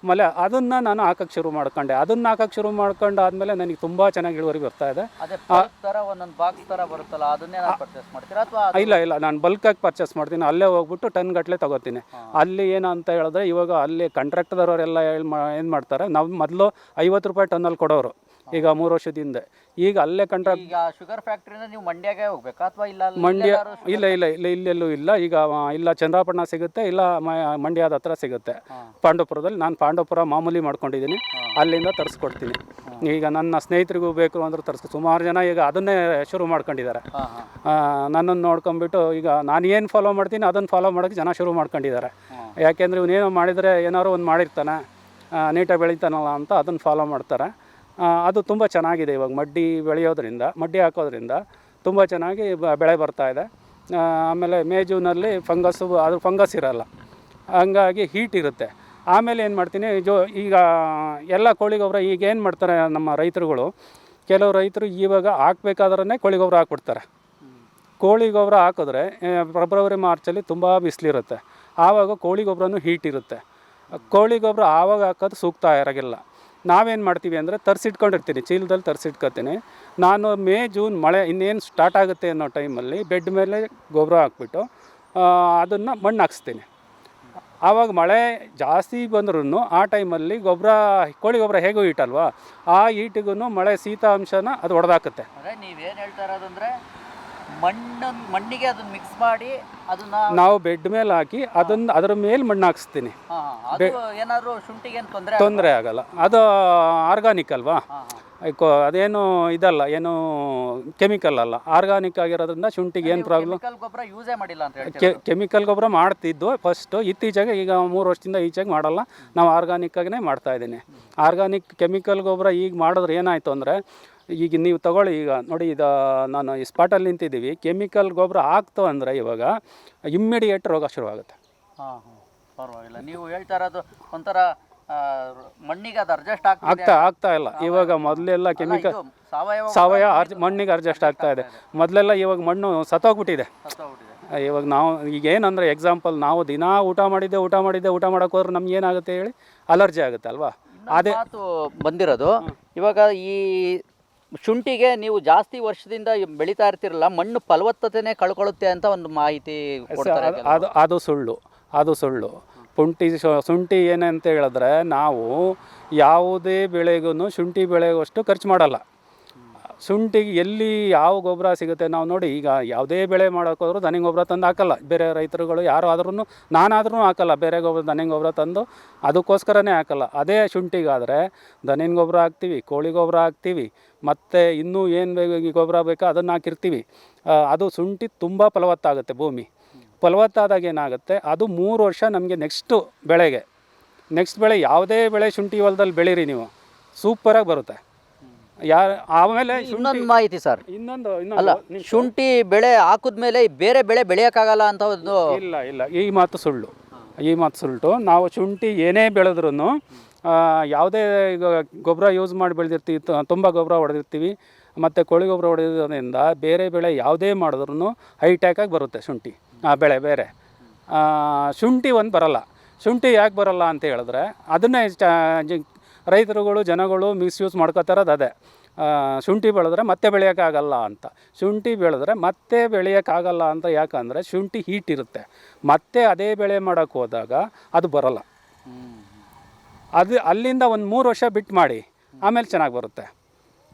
ಮಲೆ ಅದನ್ನ ನಾನು ಹಾಕಕ್ಕೆ ಶುರು ಮಾಡ್ಕೊಂಡೆ. ಅದನ್ನು ಹಾಕಕ್ಕೆ ಶುರು ಮಾಡ್ಕೊಂಡು ಆದಮೇಲೆ ನನಗೆ ತುಂಬ ಚೆನ್ನಾಗಿ ಇಳುವರಿ ಬರ್ತಾ ಇದೆ. ಅದೇ ಪಲ್ಪ್ ಒಂದೊಂದು ಬಾಕ್ಸ್ ತರ ಬರುತ್ತಲ್ಲ ಅದನ್ನೇ ನಾನು ಪರ್ಚೇಸ್ ಮಾಡ್ತೀರಾ ಅಥವಾ ಇಲ್ಲ ಇಲ್ಲ ನಾನು ಬಲ್ಕ್ ಆಗಿ ಪರ್ಚೇಸ್ ಮಾಡ್ತೀನಿ. ಅಲ್ಲೇ ಹೋಗ್ಬಿಟ್ಟು ಟನ್ ಗಟ್ಟಲೆ ತಗೋತೀನಿ. ಅಲ್ಲಿ ಏನು ಅಂತ ಹೇಳಿದ್ರೆ ಇವಾಗ ಅಲ್ಲಿ ಕಾಂಟ್ರಾಕ್ಟ್ದವರೆಲ್ಲ ಏನು ಮಾಡ್ತಾರೆ? ನಾವು ಮೊದಲು ಐವತ್ತು ರೂಪಾಯಿ ಟನ್ನಲ್ಲಿ ಕೊಡೋರು. ಈಗ ಮೂರು ವರ್ಷದ ಹಿಂದೆ. ಈಗ ಅಲ್ಲೇ ಕಾಂಟ್ರಾಕ್ಟ್ ಈಗ ಶುಗರ್ ಫ್ಯಾಕ್ಟ್ರಿಯಿಂದ ನೀವು ಮಂಡ್ಯಗೆ ಹೋಗ್ಬೇಕಾ? ಅಥವಾ ಇಲ್ಲ ಅಲ್ಲಿ ಮಂಡ್ಯ ಎಲ್ಲಾದ್ರೂ ಇಲ್ಲ ಇಲ್ಲ ಇಲ್ಲ ಇಲ್ಲೆಲ್ಲೂ ಇಲ್ಲ. ಈಗ ಇಲ್ಲ ಚಂದ್ರಾಪಟ್ಟಣ ಸಿಗುತ್ತೆ ಇಲ್ಲ ಮ- ಮಂಡ್ಯದ ಹತ್ರ ಸಿಗುತ್ತೆ. ಹಾ. ಪಾಂಡವಪುರದಲ್ಲಿ ನಾನು ಪಾಂಡವಪುರ ಮಾಮೂಲಿ ಮಾಡ್ಕೊಂಡಿದ್ದೀನಿ ಅಲ್ಲಿಂದ ತರಿಸ್ಕೊಡ್ತೀನಿ. ಈಗ ನನ್ನ ಸ್ನೇಹಿತರಿಗೂ ಬೇಕು ಅಂದ್ರೆ ತರಿಸ್ಕೊ ಸುಮಾರು ಜನ ಈಗ ಅದನ್ನೇ ಶುರು ಮಾಡ್ಕೊಂಡಿದ್ದಾರೆ. ಹಾ ಹಾ. ನನ್ನನ್ನು ನೋಡ್ಕೊಂಬಿಟ್ಟು ಈಗ ನಾನು ಏನು ಫಾಲೋ ಮಾಡ್ತೀನಿ ಅದನ್ನು ಫಾಲೋ ಮಾಡೋಕ್ಕೆ ಜನ ಶುರು ಮಾಡ್ಕೊಂಡಿದ್ದಾರೆ. ಯಾಕೆಂದ್ರೆ ಯಾಕೆಂದರೆ ಇವನೇನೋ ಮಾಡಿದರೆ ಏನಾದ್ರು ಒಂದು ಮಾಡಿರ್ತಾನೆ. ಆ, ನೀಟಾಗಿ ಬೆಳಿತಾನಲ್ಲ ಅಂತ ಅದನ್ನು ಫಾಲೋ ಮಾಡ್ತಾರೆ. ಅದು ತುಂಬ ಚೆನ್ನಾಗಿದೆ ಇವಾಗ ಮಡ್ಡಿ ಬೆಳೆಯೋದ್ರಿಂದ, ಮಡ್ಡಿ ಹಾಕೋದ್ರಿಂದ ತುಂಬ ಚೆನ್ನಾಗಿ ಬೆಳೆ ಬರ್ತಾ ಇದೆ. ಆಮೇಲೆ ಮೇ ಜೂನಲ್ಲಿ ಫಂಗಸ್ಸು ಅದು ಫಂಗಸ್ ಇರಲ್ಲ. ಹಂಗಾಗಿ ಹೀಟ್ ಇರುತ್ತೆ. ಆಮೇಲೆ ಏನು ಮಾಡ್ತೀನಿ, ಜೋ, ಈಗ ಎಲ್ಲ ಕೋಳಿ ಗೊಬ್ಬರ ಈಗ ಏನು ಮಾಡ್ತಾರೆ ನಮ್ಮ ರೈತರುಗಳು, ಕೆಲವು ರೈತರು ಇವಾಗ ಹಾಕ್ಬೇಕಾದ್ರೇ ಕೋಳಿ ಗೊಬ್ಬರ ಹಾಕ್ಬಿಡ್ತಾರೆ ಕೋಳಿ ಗೊಬ್ಬರ ಹಾಕಿದ್ರೆ ಫೆಬ್ರವರಿ ಮಾರ್ಚಲ್ಲಿ ತುಂಬ ಬಿಸಿಲಿರುತ್ತೆ. ಆವಾಗ ಕೋಳಿ ಗೊಬ್ಬರನೂ ಹೀಟ್ ಇರುತ್ತೆ. ಕೋಳಿ ಗೊಬ್ಬರ ಆವಾಗ ಹಾಕೋದು ಸೂಕ್ತ ಇರೋಗಿಲ್ಲ ನಾವೇನು ಮಾಡ್ತೀವಿ ಅಂದರೆ ತರಿಸಿಟ್ಕೊಂಡಿರ್ತೀನಿ, ಚೀಲದಲ್ಲಿ ತರಿಸಿಟ್ಕೊತೀನಿ. ನಾನು ಮೇ, ಜೂನ್ ಮಳೆ ಇನ್ನೇನು ಸ್ಟಾರ್ಟ್ ಆಗುತ್ತೆ ಅನ್ನೋ ಟೈಮಲ್ಲಿ ಬೆಡ್ ಮೇಲೆ ಗೊಬ್ಬರ ಹಾಕ್ಬಿಟ್ಟು ಅದನ್ನು ಮಣ್ಣು ಹಾಕ್ಸ್ತೀನಿ. ಆವಾಗ ಮಳೆ ಜಾಸ್ತಿ ಬಂದ್ರೂ ಆ ಟೈಮಲ್ಲಿ ಗೊಬ್ಬರ, ಕೋಳಿ ಗೊಬ್ಬರ ಹೇಗೂ ಈಟಲ್ವಾ ಆ ಈಟಿಗೂ ಮಳೆ ಶೀತಾಂಶನ ಅದು ಹೊಡೆದಾಕುತ್ತೆ ನೀವೇನು ನೀವೇನ್ ಹೇಳ್ತಾ ಇರೋದಂದ್ರೆ ಮಣ್ಣು ಮಣ್ಣಿಗೆ ಅದನ್ನ ಮಿಕ್ಸ್ ಮಾಡಿ ಅದನ್ನ ನಾವು ಬೆಡ್ ಮೇಲೆ ಹಾಕಿ ಅದನ್ನು ಅದರ ಮೇಲೆ ಮಣ್ಣು ಹಾಕಿಸ್ತೀನಿ. ಹಾ, ಹಾ. ಅದು ಏನಾದ್ರು ಶುಂಠಿಗೆ ಏನು ತೊಂದರೆ ತೊಂದರೆ ಆಗಲ್ಲ. ಅದು ಆರ್ಗಾನಿಕ್ ಅಲ್ವಾ? ಐಕೋ ಅದೇನು ಇದಲ್ಲ ಏನು ಕೆಮಿಕಲ್ ಅಲ್ಲ. ಆರ್ಗಾನಿಕ್ ಆಗಿರೋದ್ರಿಂದ ಶುಂಠಿಗೆ ಏನು ಪ್ರಾಬ್ಲಮ್ ಕೆಮಿಕಲ್ ಗೊಬ್ಬರ ಯೂಸೇ ಮಾಡಿಲ್ಲ ಅಂತ ಹೇಳ್ತೀರಾ ಕೆಮಿಕಲ್ ಗೊಬ್ಬರ ಮಾಡ್ತಿದ್ದು ಫಸ್ಟು ಇತ್ತೀಚೆಗೆ ಈಗ ಮೂರು ವರ್ಷದಿಂದ ಈಚೆಗೆ ಮಾಡಲ್ಲ. ನಾವು ಆರ್ಗಾನಿಕ್ ಆಗಿನೇ ಮಾಡ್ತಾ ಇದ್ದೀನಿ. ಆರ್ಗಾನಿಕ್ ಕೆಮಿಕಲ್ ಗೊಬ್ಬರ ಈಗ ಮಾಡಿದ್ರೆ ಏನಾಯಿತು ಅಂದರೆ ಈಗ ನೀವು ತಗೊಳ್ಳಿ ಈಗ ನೋಡಿ ಇದು ನಾನು ಈ ಸ್ಪಾಟಲ್ಲಿ ನಿಂತಿದ್ದೀವಿ. ಕೆಮಿಕಲ್ ಗೊಬ್ಬರ ಹಾಕ್ತು ಅಂದರೆ ಇವಾಗ ಇಮ್ಮಿಡಿಯೇಟ್ ರೋಗ ಶುರುವಾಗುತ್ತೆ. ಹಾ ಹಾ ಪರವಾಗಿಲ್ಲ. ನೀವು ಹೇಳ್ತಾ ಇರೋದು ಒಂಥರ ಮಣ್ಣಿಗೆ ಅದು ಅಡ್ಜಸ್ಟ್ ಆಗ್ತಾ ಆಗ್ತಾ ಇಲ್ಲ. ಇವಾಗ ಮೊದಲೆಲ್ಲ ಕೆಮಿಕಲ್ ಸಾವಯವ ಅರ್ಜ್ ಮಣ್ಣಿಗೆ ಅಡ್ಜಸ್ಟ್ ಆಗ್ತಾ ಇದೆ. ಮೊದಲೆಲ್ಲ ಇವಾಗ ಮಣ್ಣು ಸತ್ತೋಗ್ಬಿಟ್ಟಿದೆ. ಇವಾಗ ನಾವು ಈಗ ಏನಂದರೆ ಎಕ್ಸಾಂಪಲ್ ನಾವು ದಿನಾ ಊಟ ಮಾಡಿದ್ದೆ ಊಟ ಮಾಡಿದ್ದೆ ಊಟ ಮಾಡೋಕೆ ಹೋದ್ರೆ ನಮ್ಗೆ ಏನಾಗುತ್ತೆ ಹೇಳಿ? ಅಲರ್ಜಿ ಆಗುತ್ತೆ ಅಲ್ವಾ? ಅದೇ ಬಂದಿರೋದು ಇವಾಗ ಈ ಶುಂಠಿಗೆ ನೀವು ಜಾಸ್ತಿ ವರ್ಷದಿಂದ ಬೆಳೀತಾ ಇರ್ತಿರಲ್ಲ ಮಣ್ಣು ಫಲವತ್ತತೆನೇ ಕಳ್ಕೊಳ್ಳುತ್ತೆ ಅಂತ ಒಂದು ಮಾಹಿತಿ ಕೊಡ್ತಾರೆ ಅದು- ಅದು ಸುಳ್ಳು ಅದು ಸುಳ್ಳು. ಪುಂಟಿ ಶುಂಠಿ ಏನಂತ ಹೇಳಿದ್ರೆ ನಾವು ಯಾವುದೇ ಬೆಳೆಗೂ ಶುಂಠಿ ಬೆಳೆಗುವಷ್ಟು ಖರ್ಚು ಮಾಡಲ್ಲ. ಶುಂಠಿಗೆ ಎಲ್ಲಿ ಯಾವ ಗೊಬ್ಬರ ಸಿಗುತ್ತೆ ನಾವು ನೋಡಿ, ಈಗ ಯಾವುದೇ ಬೆಳೆ ಮಾಡೋಕ್ಕೋದ್ರೂ ದನಿ ಗೊಬ್ಬರ ತಂದು ಹಾಕಲ್ಲ. ಬೇರೆ ರೈತರುಗಳು ಯಾರು ಆದ್ರೂ ನಾನಾದ್ರೂ ಹಾಕಲ್ಲ. ಬೇರೆ ಗೊಬ್ಬರ ದನಿ ಗೊಬ್ಬರ ತಂದು ಅದಕ್ಕೋಸ್ಕರನೇ ಹಾಕಲ್ಲ. ಅದೇ ಶುಂಠಿಗಾದರೆ ದನಿನ ಗೊಬ್ಬರ ಹಾಕ್ತೀವಿ, ಕೋಳಿ ಗೊಬ್ಬರ ಹಾಕ್ತೀವಿ, ಮತ್ತು ಇನ್ನೂ ಏನು ಬೇಕು ಗೊಬ್ಬರ ಬೇಕೋ ಅದನ್ನು ಹಾಕಿರ್ತೀವಿ. ಅದು ಶುಂಠಿ ತುಂಬ ಫಲವತ್ತಾಗುತ್ತೆ ಭೂಮಿ. ಫಲವತ್ತಾದಾಗ ಏನಾಗುತ್ತೆ, ಅದು ಮೂರು ವರ್ಷ ನಮಗೆ ನೆಕ್ಸ್ಟು ಬೆಳೆಗೆ. ನೆಕ್ಸ್ಟ್ ಬೆಳೆ ಯಾವುದೇ ಬೆಳೆ ಶುಂಠಿ ಹೊಲದಲ್ಲಿ ಬೆಳೀರಿ ನೀವು. ಸೂಪರಾಗಿ ಬರುತ್ತೆ. ಯಾರು ಆಮೇಲೆ ಶುಂಠಿ ಇನ್ನೊಂದು ಮಾಹಿತಿ ಸರ್. ಇನ್ನೊಂದು ಅಲ್ಲ ಇನ್ನೊಂದು ಶುಂಠಿ ಬೆಳೆ ಹಾಕಿದ್ಮೇಲೆ ಬೇರೆ ಬೆಳೆ ಬೆಳೆಯೋಕ್ಕಾಗಲ್ಲ ಅಂತ ಒಂದು ಇಲ್ಲ ಇಲ್ಲ. ಈ ಮಾತು ಸುಳ್ಳು. ಈ ಮಾತು ಸುಳ್ಳು. ನಾವು ಶುಂಠಿ ಏನೇ ಬೆಳೆದ್ರೂ ಯಾವುದೇ ಈಗ ಗೊಬ್ಬರ ಯೂಸ್ ಮಾಡಿ ಬೆಳೆದಿರ್ತೀವಿ ತುಂಬ ಗೊಬ್ಬರ ಹೊಡೆದಿರ್ತೀವಿ ಮತ್ತು ಕೋಳಿ ಗೊಬ್ಬರ ಹೊಡೆಯೋದ್ರಿಂದ ಬೇರೆ ಬೆಳೆ ಯಾವುದೇ ಮಾಡಿದ್ರೂ ಹೈಟ್ಯಾಕಾಗಿ ಬರುತ್ತೆ ಶುಂಠಿ. ಆ ಬೆಳೆ ಬೇರೆ. ಆ, ಶುಂಠಿ ಒಂದು ಬರಲ್ಲ. ಶುಂಠಿ ಯಾಕೆ ಬರಲ್ಲ ಅಂತ ಹೇಳಿದ್ರೆ ಅದನ್ನೇ ಚ- ಜ- ರೈತರುಗಳು ಜನಗಳು ಮಿಸ್ಯೂಸ್ ಮಾಡ್ಕೋತಾರದು ಅದೇ. ಶುಂಠಿ ಬೆಳೆದ್ರೆ ಮತ್ತೆ ಬೆಳೆಯೋಕ್ಕಾಗಲ್ಲ ಅಂತ. ಶುಂಠಿ ಬೆಳೆದ್ರೆ ಮತ್ತೆ ಬೆಳೆಯೋಕ್ಕಾಗಲ್ಲ ಅಂತ ಯಾಕಂದರೆ ಶುಂಠಿ ಹೀಟ್ ಇರುತ್ತೆ. ಮತ್ತೆ ಅದೇ ಬೆಳೆ ಮಾಡೋಕ್ಕೆ ಹೋದಾಗ ಅದು ಬರಲ್ಲ. ಅದು ಅಲ್ಲಿಂದ ಒಂದು ಮೂರು ವರ್ಷ ಬಿಟ್ಟು ಮಾಡಿ ಆಮೇಲೆ ಚೆನ್ನಾಗಿ ಬರುತ್ತೆ.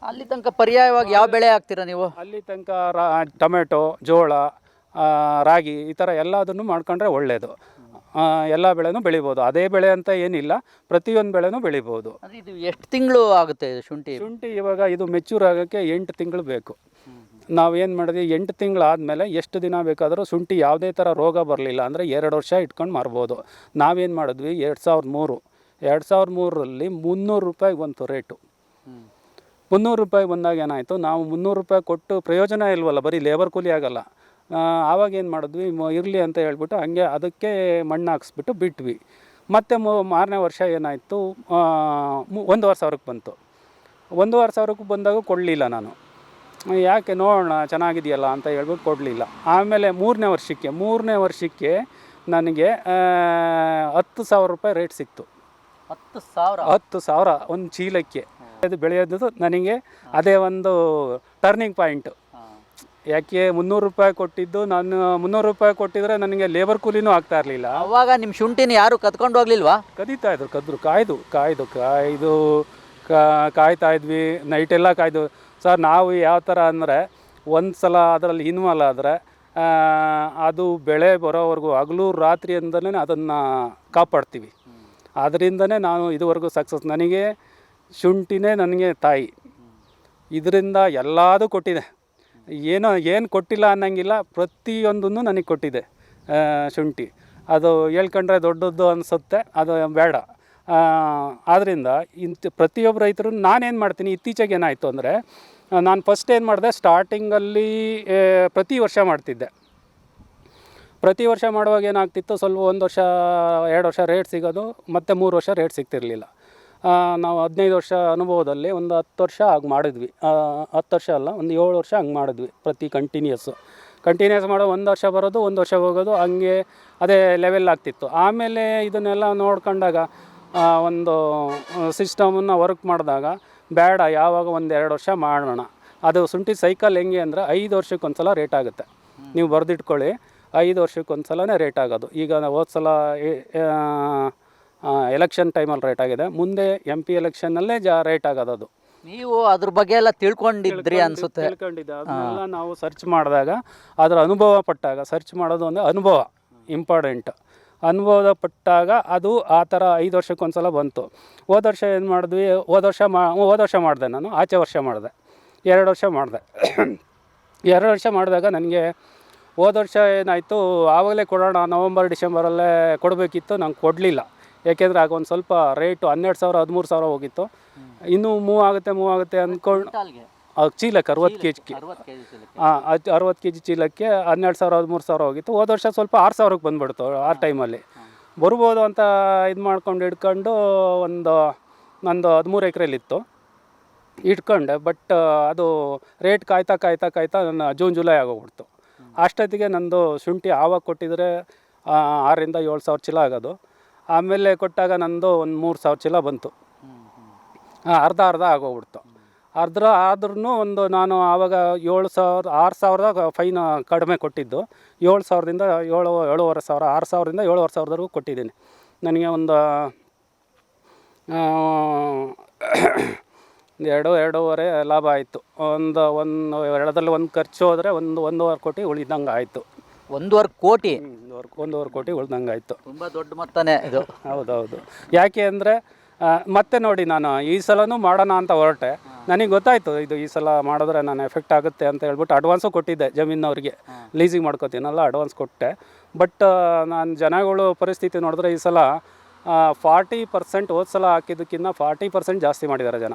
ಅಲ್ಲಿ ತನಕ ಪರ್ಯಾಯವಾಗಿ ಯಾವ ಬೆಳೆ ಹಾಕ್ತೀರಾ ನೀವು? ಅಲ್ಲಿ ತನಕ ರಾ ಟೊಮೆಟೊ ಜೋಳ ರಾಗಿ ಈ ಥರ ಎಲ್ಲದನ್ನು ಮಾಡ್ಕೊಂಡ್ರೆ ಒಳ್ಳೆಯದು ಎಲ್ಲ ಬೆಳೆನೂ ಬೆಳಿಬೋದು. ಅದೇ ಬೆಳೆ ಅಂತ ಏನಿಲ್ಲ ಪ್ರತಿಯೊಂದು ಬೆಳೆನೂ ಬೆಳಿಬೋದು. ಅಂದ್ರೆ ಇದು ಎಷ್ಟು ತಿಂಗಳು ಆಗುತ್ತೆ ಇದು ಶುಂಠಿ? ಶುಂಠಿ ಇವಾಗ ಇದು ಮೆಚೂರ್ ಆಗೋಕ್ಕೆ ಎಂಟು ತಿಂಗಳು ಬೇಕು. ನಾವು ಏನು ಮಾಡಿದ್ವಿ ಎಂಟು ತಿಂಗಳು ಆದಮೇಲೆ ಎಷ್ಟು ದಿನ ಬೇಕಾದರೂ ಶುಂಠಿ ಯಾವುದೇ ಥರ ರೋಗ ಬರಲಿಲ್ಲ ಅಂದರೆ ಎರಡು ವರ್ಷ ಇಟ್ಕೊಂಡು ಮಾರ್ಬೋದು. ನಾವೇನು ಮಾಡಿದ್ವಿ ಎರಡು ಸಾವಿರದ ಮೂರು. ಎರಡು ಸಾವಿರದ ಮೂರರಲ್ಲಿ ಮುನ್ನೂರು ರೂಪಾಯಿ ಬಂತು ರೇಟು. ಮುನ್ನೂರು ರೂಪಾಯಿ ಬಂದಾಗ ಏನಾಯಿತು ನಾವು ಮುನ್ನೂರು ರೂಪಾಯಿ ಕೊಟ್ಟು ಪ್ರಯೋಜನ ಇಲ್ವಲ್ಲ ಬರೀ ಲೇಬರ್ ಕೂಲಿ ಆಗಲ್ಲ. ಆವಾಗ ಏನು ಮಾಡಿದ್ವಿ ಇರಲಿ ಅಂತ ಹೇಳ್ಬಿಟ್ಟು ಹಂಗೆ ಅದಕ್ಕೆ ಮಣ್ಣು ಹಾಕ್ಸ್ಬಿಟ್ಟು ಬಿಟ್ವಿ. ಮತ್ತು ಮಾರನೇ ವರ್ಷ ಏನಾಯಿತು ಒಂದೂವರೆ ಸಾವಿರಕ್ಕೆ ಬಂತು. ಒಂದೂವರೆ ಸಾವಿರಕ್ಕೆ ಬಂದಾಗ ಕೊಡಲಿಲ್ಲ ನಾನು. ಯಾಕೆ ನೋಡೋಣ ಚೆನ್ನಾಗಿದೆಯಲ್ಲ ಅಂತ ಹೇಳ್ಬಿಟ್ಟು ಕೊಡಲಿಲ್ಲ. ಆಮೇಲೆ ಮೂರನೇ ವರ್ಷಕ್ಕೆ ಮೂರನೇ ವರ್ಷಕ್ಕೆ ನನಗೆ ಹತ್ತು ಸಾವಿರ ರೂಪಾಯಿ ರೇಟ್ ಸಿಕ್ತು. ಹತ್ತು ಸಾವಿರ? ಹತ್ತು ಸಾವಿರ ಒಂದು ಚೀಲಕ್ಕೆ. ಅದು ಬೆಳೆಯೋದು ನನಗೆ ಅದೇ ಒಂದು ಟರ್ನಿಂಗ್ ಪಾಯಿಂಟು ಯಾಕೆ ಮುನ್ನೂರು ರೂಪಾಯಿ ಕೊಟ್ಟಿದ್ದು? ನಾನು ಮುನ್ನೂರು ರೂಪಾಯಿ ಕೊಟ್ಟಿದ್ರೆ ನನಗೆ ಲೇಬರ್ ಕೂಲಿನೂ ಆಗ್ತಾ ಇರಲಿಲ್ಲ. ಅವಾಗ ನಿಮ್ಮ ಶುಂಠಿನ ಯಾರು ಕದ್ಕೊಂಡು ಹೋಗ್ಲಿಲ್ವಾ? ಕದೀತಾ ಇದ್ರು ಕದ್ರು ಕಾಯ್ದು ಕಾಯ್ದು ಕಾಯ್ದು ಕಾ- ಕಾಯ್ತಾ ಇದ್ವಿ. ನೈಟೆಲ್ಲ ಕಾಯ್ದು. ಸರ್ ನಾವು ಯಾವ ಥರ ಅಂದರೆ ಒಂದು ಸಲ ಅದರಲ್ಲಿ ಇನ್ವಾಲ್ ಆದರೆ ಅದು ಬೆಳೆ ಬರೋವರೆಗೂ ಹಗಲು ರಾತ್ರಿ ಅಂದಲೇ ಅದನ್ನು ಕಾಪಾಡ್ತೀವಿ. ಅದರಿಂದನೇ ನಾನು ಇದುವರೆಗೂ ಸಕ್ಸಸ್ ನನಗೆ ಶುಂಠಿನೇ ನನಗೆ ತಾಯಿ. ಇದರಿಂದ ಎಲ್ಲದೂ ಕೊಟ್ಟಿದೆ. ಏನೋ ಏನು ಕೊಟ್ಟಿಲ್ಲ ಅನ್ನಂಗಿಲ್ಲ, ಪ್ರತಿಯೊಂದನ್ನು ನನಗೆ ಕೊಟ್ಟಿದೆ ಶುಂಠಿ. ಅದು ಹೇಳ್ಕೊಂಡ್ರೆ ದೊಡ್ಡದ್ದು ಅನಿಸುತ್ತೆ, ಅದು ಬೇಡ. ಆದ್ದರಿಂದ ಇಂಥ ಪ್ರತಿಯೊಬ್ಬ ರೈತರು ನಾನೇನು ಮಾಡ್ತೀನಿ, ಇತ್ತೀಚೆಗೆ ಏನಾಯಿತು ಅಂದರೆ, ನಾನು ಫಸ್ಟ್ ಏನು ಮಾಡಿದೆ ಸ್ಟಾರ್ಟಿಂಗಲ್ಲಿ ಪ್ರತಿ ವರ್ಷ ಮಾಡ್ತಿದ್ದೆ. ಪ್ರತಿ ವರ್ಷ ಮಾಡುವಾಗ ಏನಾಗ್ತಿತ್ತು, ಸ್ವಲ್ಪ ಒಂದು ವರ್ಷ, ಎರಡು ವರ್ಷ ರೇಟ್ ಸಿಗೋದು, ಮತ್ತು ಮೂರು ವರ್ಷ ರೇಟ್ ಸಿಗ್ತಿರ್ಲಿಲ್ಲ. ನಾವು ಹದಿನೈದು ವರ್ಷ ಅನುಭವದಲ್ಲಿ ಒಂದು ಹತ್ತು ವರ್ಷ ಹಾಗೆ ಮಾಡಿದ್ವಿ. ಹತ್ತು ವರ್ಷ ಅಲ್ಲ, ಒಂದು ಏಳು ವರ್ಷ ಹಂಗೆ ಮಾಡಿದ್ವಿ ಪ್ರತಿ ಕಂಟಿನ್ಯೂಸ್ ಕಂಟಿನ್ಯೂಸ್ ಮಾಡೋ ಒಂದು ವರ್ಷ ಬರೋದು, ಒಂದು ವರ್ಷ ಹೋಗೋದು, ಹಂಗೆ ಅದೇ ಲೆವೆಲ್ ಆಗ್ತಿತ್ತು. ಆಮೇಲೆ ಇದನ್ನೆಲ್ಲ ನೋಡ್ಕೊಂಡಾಗ ಒಂದು ಸಿಸ್ಟಮನ್ನು ವರ್ಕ್ ಮಾಡಿದಾಗ ಬೇಡ, ಯಾವಾಗ ಒಂದು ಎರಡು ವರ್ಷ ಮಾಡೋಣ. ಅದು ಶುಂಠಿ ಸೈಕಲ್ ಹೆಂಗೆ ಅಂದರೆ ಐದು ವರ್ಷಕ್ಕೊಂದ್ಸಲ ರೇಟ್ ಆಗುತ್ತೆ. ನೀವು ಬರೆದಿಟ್ಕೊಳ್ಳಿ, ಐದು ವರ್ಷಕ್ಕೊಂದು ಸಲನೇ ರೇಟ್ ಆಗೋದು. ಈಗ ಹೋದ ಸಲ ಎಲೆಕ್ಷನ್ ಟೈಮಲ್ಲಿ ರೇಟ್ ಆಗಿದೆ. ಮುಂದೆ ಎಂ ಪಿ ಎಲೆಕ್ಷನ್ನಲ್ಲೇ ಜಾ ರೇಟ್ ಆಗೋದದು. ಅದು ನೀವು ಅದ್ರ ಬಗ್ಗೆ ಎಲ್ಲ ತಿಳ್ಕೊಂಡಿದ್ರಿ ಅನ್ಸುತ್ತೆ. ತಿಳ್ಕೊಂಡಿದ್ದೆ ಅದನ್ನೆಲ್ಲ ನಾವು ಸರ್ಚ್ ಮಾಡಿದಾಗ ಅದರ ಅನುಭವ ಪಟ್ಟಾಗ ಸರ್ಚ್ ಮಾಡೋದು ಒಂದು ಅನುಭವ ಇಂಪಾರ್ಟೆಂಟ್ ಅನುಭವ ಪಟ್ಟಾಗ ಅದು ಆ ಥರ ಐದು ವರ್ಷಕ್ಕೊಂದ್ಸಲ ಬಂತು. ಹೋದ ವರ್ಷ ಏನು ಮಾಡಿದ್ವಿ ಹೋದ ವರ್ಷ ಮಾ ಹೋದ ವರ್ಷ ಮಾಡಿದೆ ನಾನು ಆಚೆ ವರ್ಷ ಮಾಡಿದೆ. ಎರಡು ವರ್ಷ ಮಾಡಿದೆ. ಎರಡು ವರ್ಷ ಮಾಡಿದಾಗ ನನಗೆ ಹೋದ ವರ್ಷ ಏನಾಯಿತು ಆವಾಗಲೇ ಕೊಡೋಣ ನವಂಬರ್ ಡಿಸೆಂಬರಲ್ಲೇ ಕೊಡಬೇಕಿತ್ತು ನಂಗೆ ಕೊಡಲಿಲ್ಲ. ಯಾಕೆಂದರೆ ಆಗ ಒಂದು ಸ್ವಲ್ಪ ರೇಟು ಹನ್ನೆರಡು ಸಾವಿರ ಹದಿಮೂರು ಸಾವಿರ ಹೋಗಿತ್ತು. ಇನ್ನೂ ಮೂವ್ ಆಗುತ್ತೆ ಮೂವ್ ಆಗುತ್ತೆ ಅಂದ್ಕೊಂಡು ಆ ಚೀಲಕ್ಕೆ ಅರವತ್ತು ಕೆ ಜಿಗೆ ಹಾಂ ಅರವತ್ತು ಕೆ ಜಿ ಚೀಲಕ್ಕೆ ಹನ್ನೆರಡು ಸಾವಿರ ಹದಿಮೂರು ಸಾವಿರ ಹೋಗಿತ್ತು. ಹೋದ ವರ್ಷ ಸ್ವಲ್ಪ ಆರು ಸಾವಿರಕ್ಕೆ ಬಂದ್ಬಿಡ್ತು ಆ ಟೈಮಲ್ಲಿ ಬರ್ಬೋದು ಅಂತ ಇದು ಮಾಡ್ಕೊಂಡು ಇಟ್ಕೊಂಡು ಒಂದು ನಂದು ಹದಿಮೂರು ಎಕರೆಲಿತ್ತು ಇಟ್ಕೊಂಡೆ ಬಟ್ ಅದು ರೇಟ್ ಕಾಯ್ತಾ ಕಾಯ್ತಾ ಕಾಯ್ತಾ ನನ್ನ ಜೂನ್ ಜುಲೈ ಆಗೋಗ್ಬಿಡ್ತು. ಅಷ್ಟೊತ್ತಿಗೆ ನಂದು ಶುಂಠಿ ಆವಾಗ ಕೊಟ್ಟಿದ್ರೆ ಆರರಿಂದ ಏಳು ಸಾವಿರ ಚೀಲ ಆಗೋದು. ಆಮೇಲೆ ಕೊಟ್ಟಾಗ ನಂದು ಒಂದು ಮೂರು ಸಾವಿರ ಚೀಲ ಬಂತು. ಆ, ಅರ್ಧ ಅರ್ಧ ಆಗೋಗ್ಬಿಡ್ತು. ಅರ್ಧ ಆದ್ರೂ ಒಂದು ನಾನು ಆವಾಗ ಏಳು ಸಾವಿರ ಆರು ಸಾವಿರದ ಫೈನ್ ಕಡಿಮೆ ಕೊಟ್ಟಿದ್ದು. ಏಳು ಸಾವಿರದಿಂದ ಏಳು ಏಳುವರೆ ಸಾವಿರ ಆರು ಸಾವಿರದಿಂದ ಏಳುವರೆ ಸಾವಿರದವರೆಗೂ ಕೊಟ್ಟಿದ್ದೀನಿ. ನನಗೆ ಒಂದು ಎರಡು ಎರಡೂವರೆ ಲಾಭ ಆಯಿತು. ಒಂದು ಒಂದು ಎರಡರಲ್ಲಿ ಒಂದು ಖರ್ಚು ಹೋದರೆ ಒಂದು ಒಂದೂವರೆ ಕೋಟಿ ಉಳಿದಂಗೆ ಆಯಿತು ಒಂದೂವರೆ ಕೋಟಿ. ಒಂದೂವರೆ ಒಂದೂವರೆ ಕೋಟಿ ಉಳ್ದಂಗೆ ಆಯಿತು ತುಂಬಾ ದೊಡ್ಡ ಮೊತ್ತನೇ ಇದು. ಹೌದೌದು. ಯಾಕೆ ಅಂದರೆ ಮತ್ತೆ ನೋಡಿ ನಾನು ಈ ಸಲನೂ ಮಾಡೋಣ ಅಂತ ಹೊರಟೆ. ನನಗೆ ಗೊತ್ತಾಯ್ತು ಇದು ಈ ಸಲ ಮಾಡಿದ್ರೆ ನಾನು ಎಫೆಕ್ಟ್ ಆಗುತ್ತೆ ಅಂತ ಹೇಳ್ಬಿಟ್ಟು ಅಡ್ವಾನ್ಸು ಕೊಟ್ಟಿದ್ದೆ ಜಮೀನವ್ರಿಗೆ. ಲೀಸಿಗೆ ಮಾಡ್ಕೋತೀನಲ್ಲ ಅಡ್ವಾನ್ಸ್ ಕೊಟ್ಟೆ. ಬಟ್ ನಾನು ಜನಗಳು ಪರಿಸ್ಥಿತಿ ನೋಡಿದ್ರೆ ಈ ಸಲ ಫಾರ್ಟಿ ಪರ್ಸೆಂಟ್ ಹೋದ ಸಲ ಹಾಕಿದ್ದಕ್ಕಿಂತ ಫಾರ್ಟಿ ಪರ್ಸೆಂಟ್ ಜಾಸ್ತಿ ಮಾಡಿದ್ದಾರೆ ಜನ.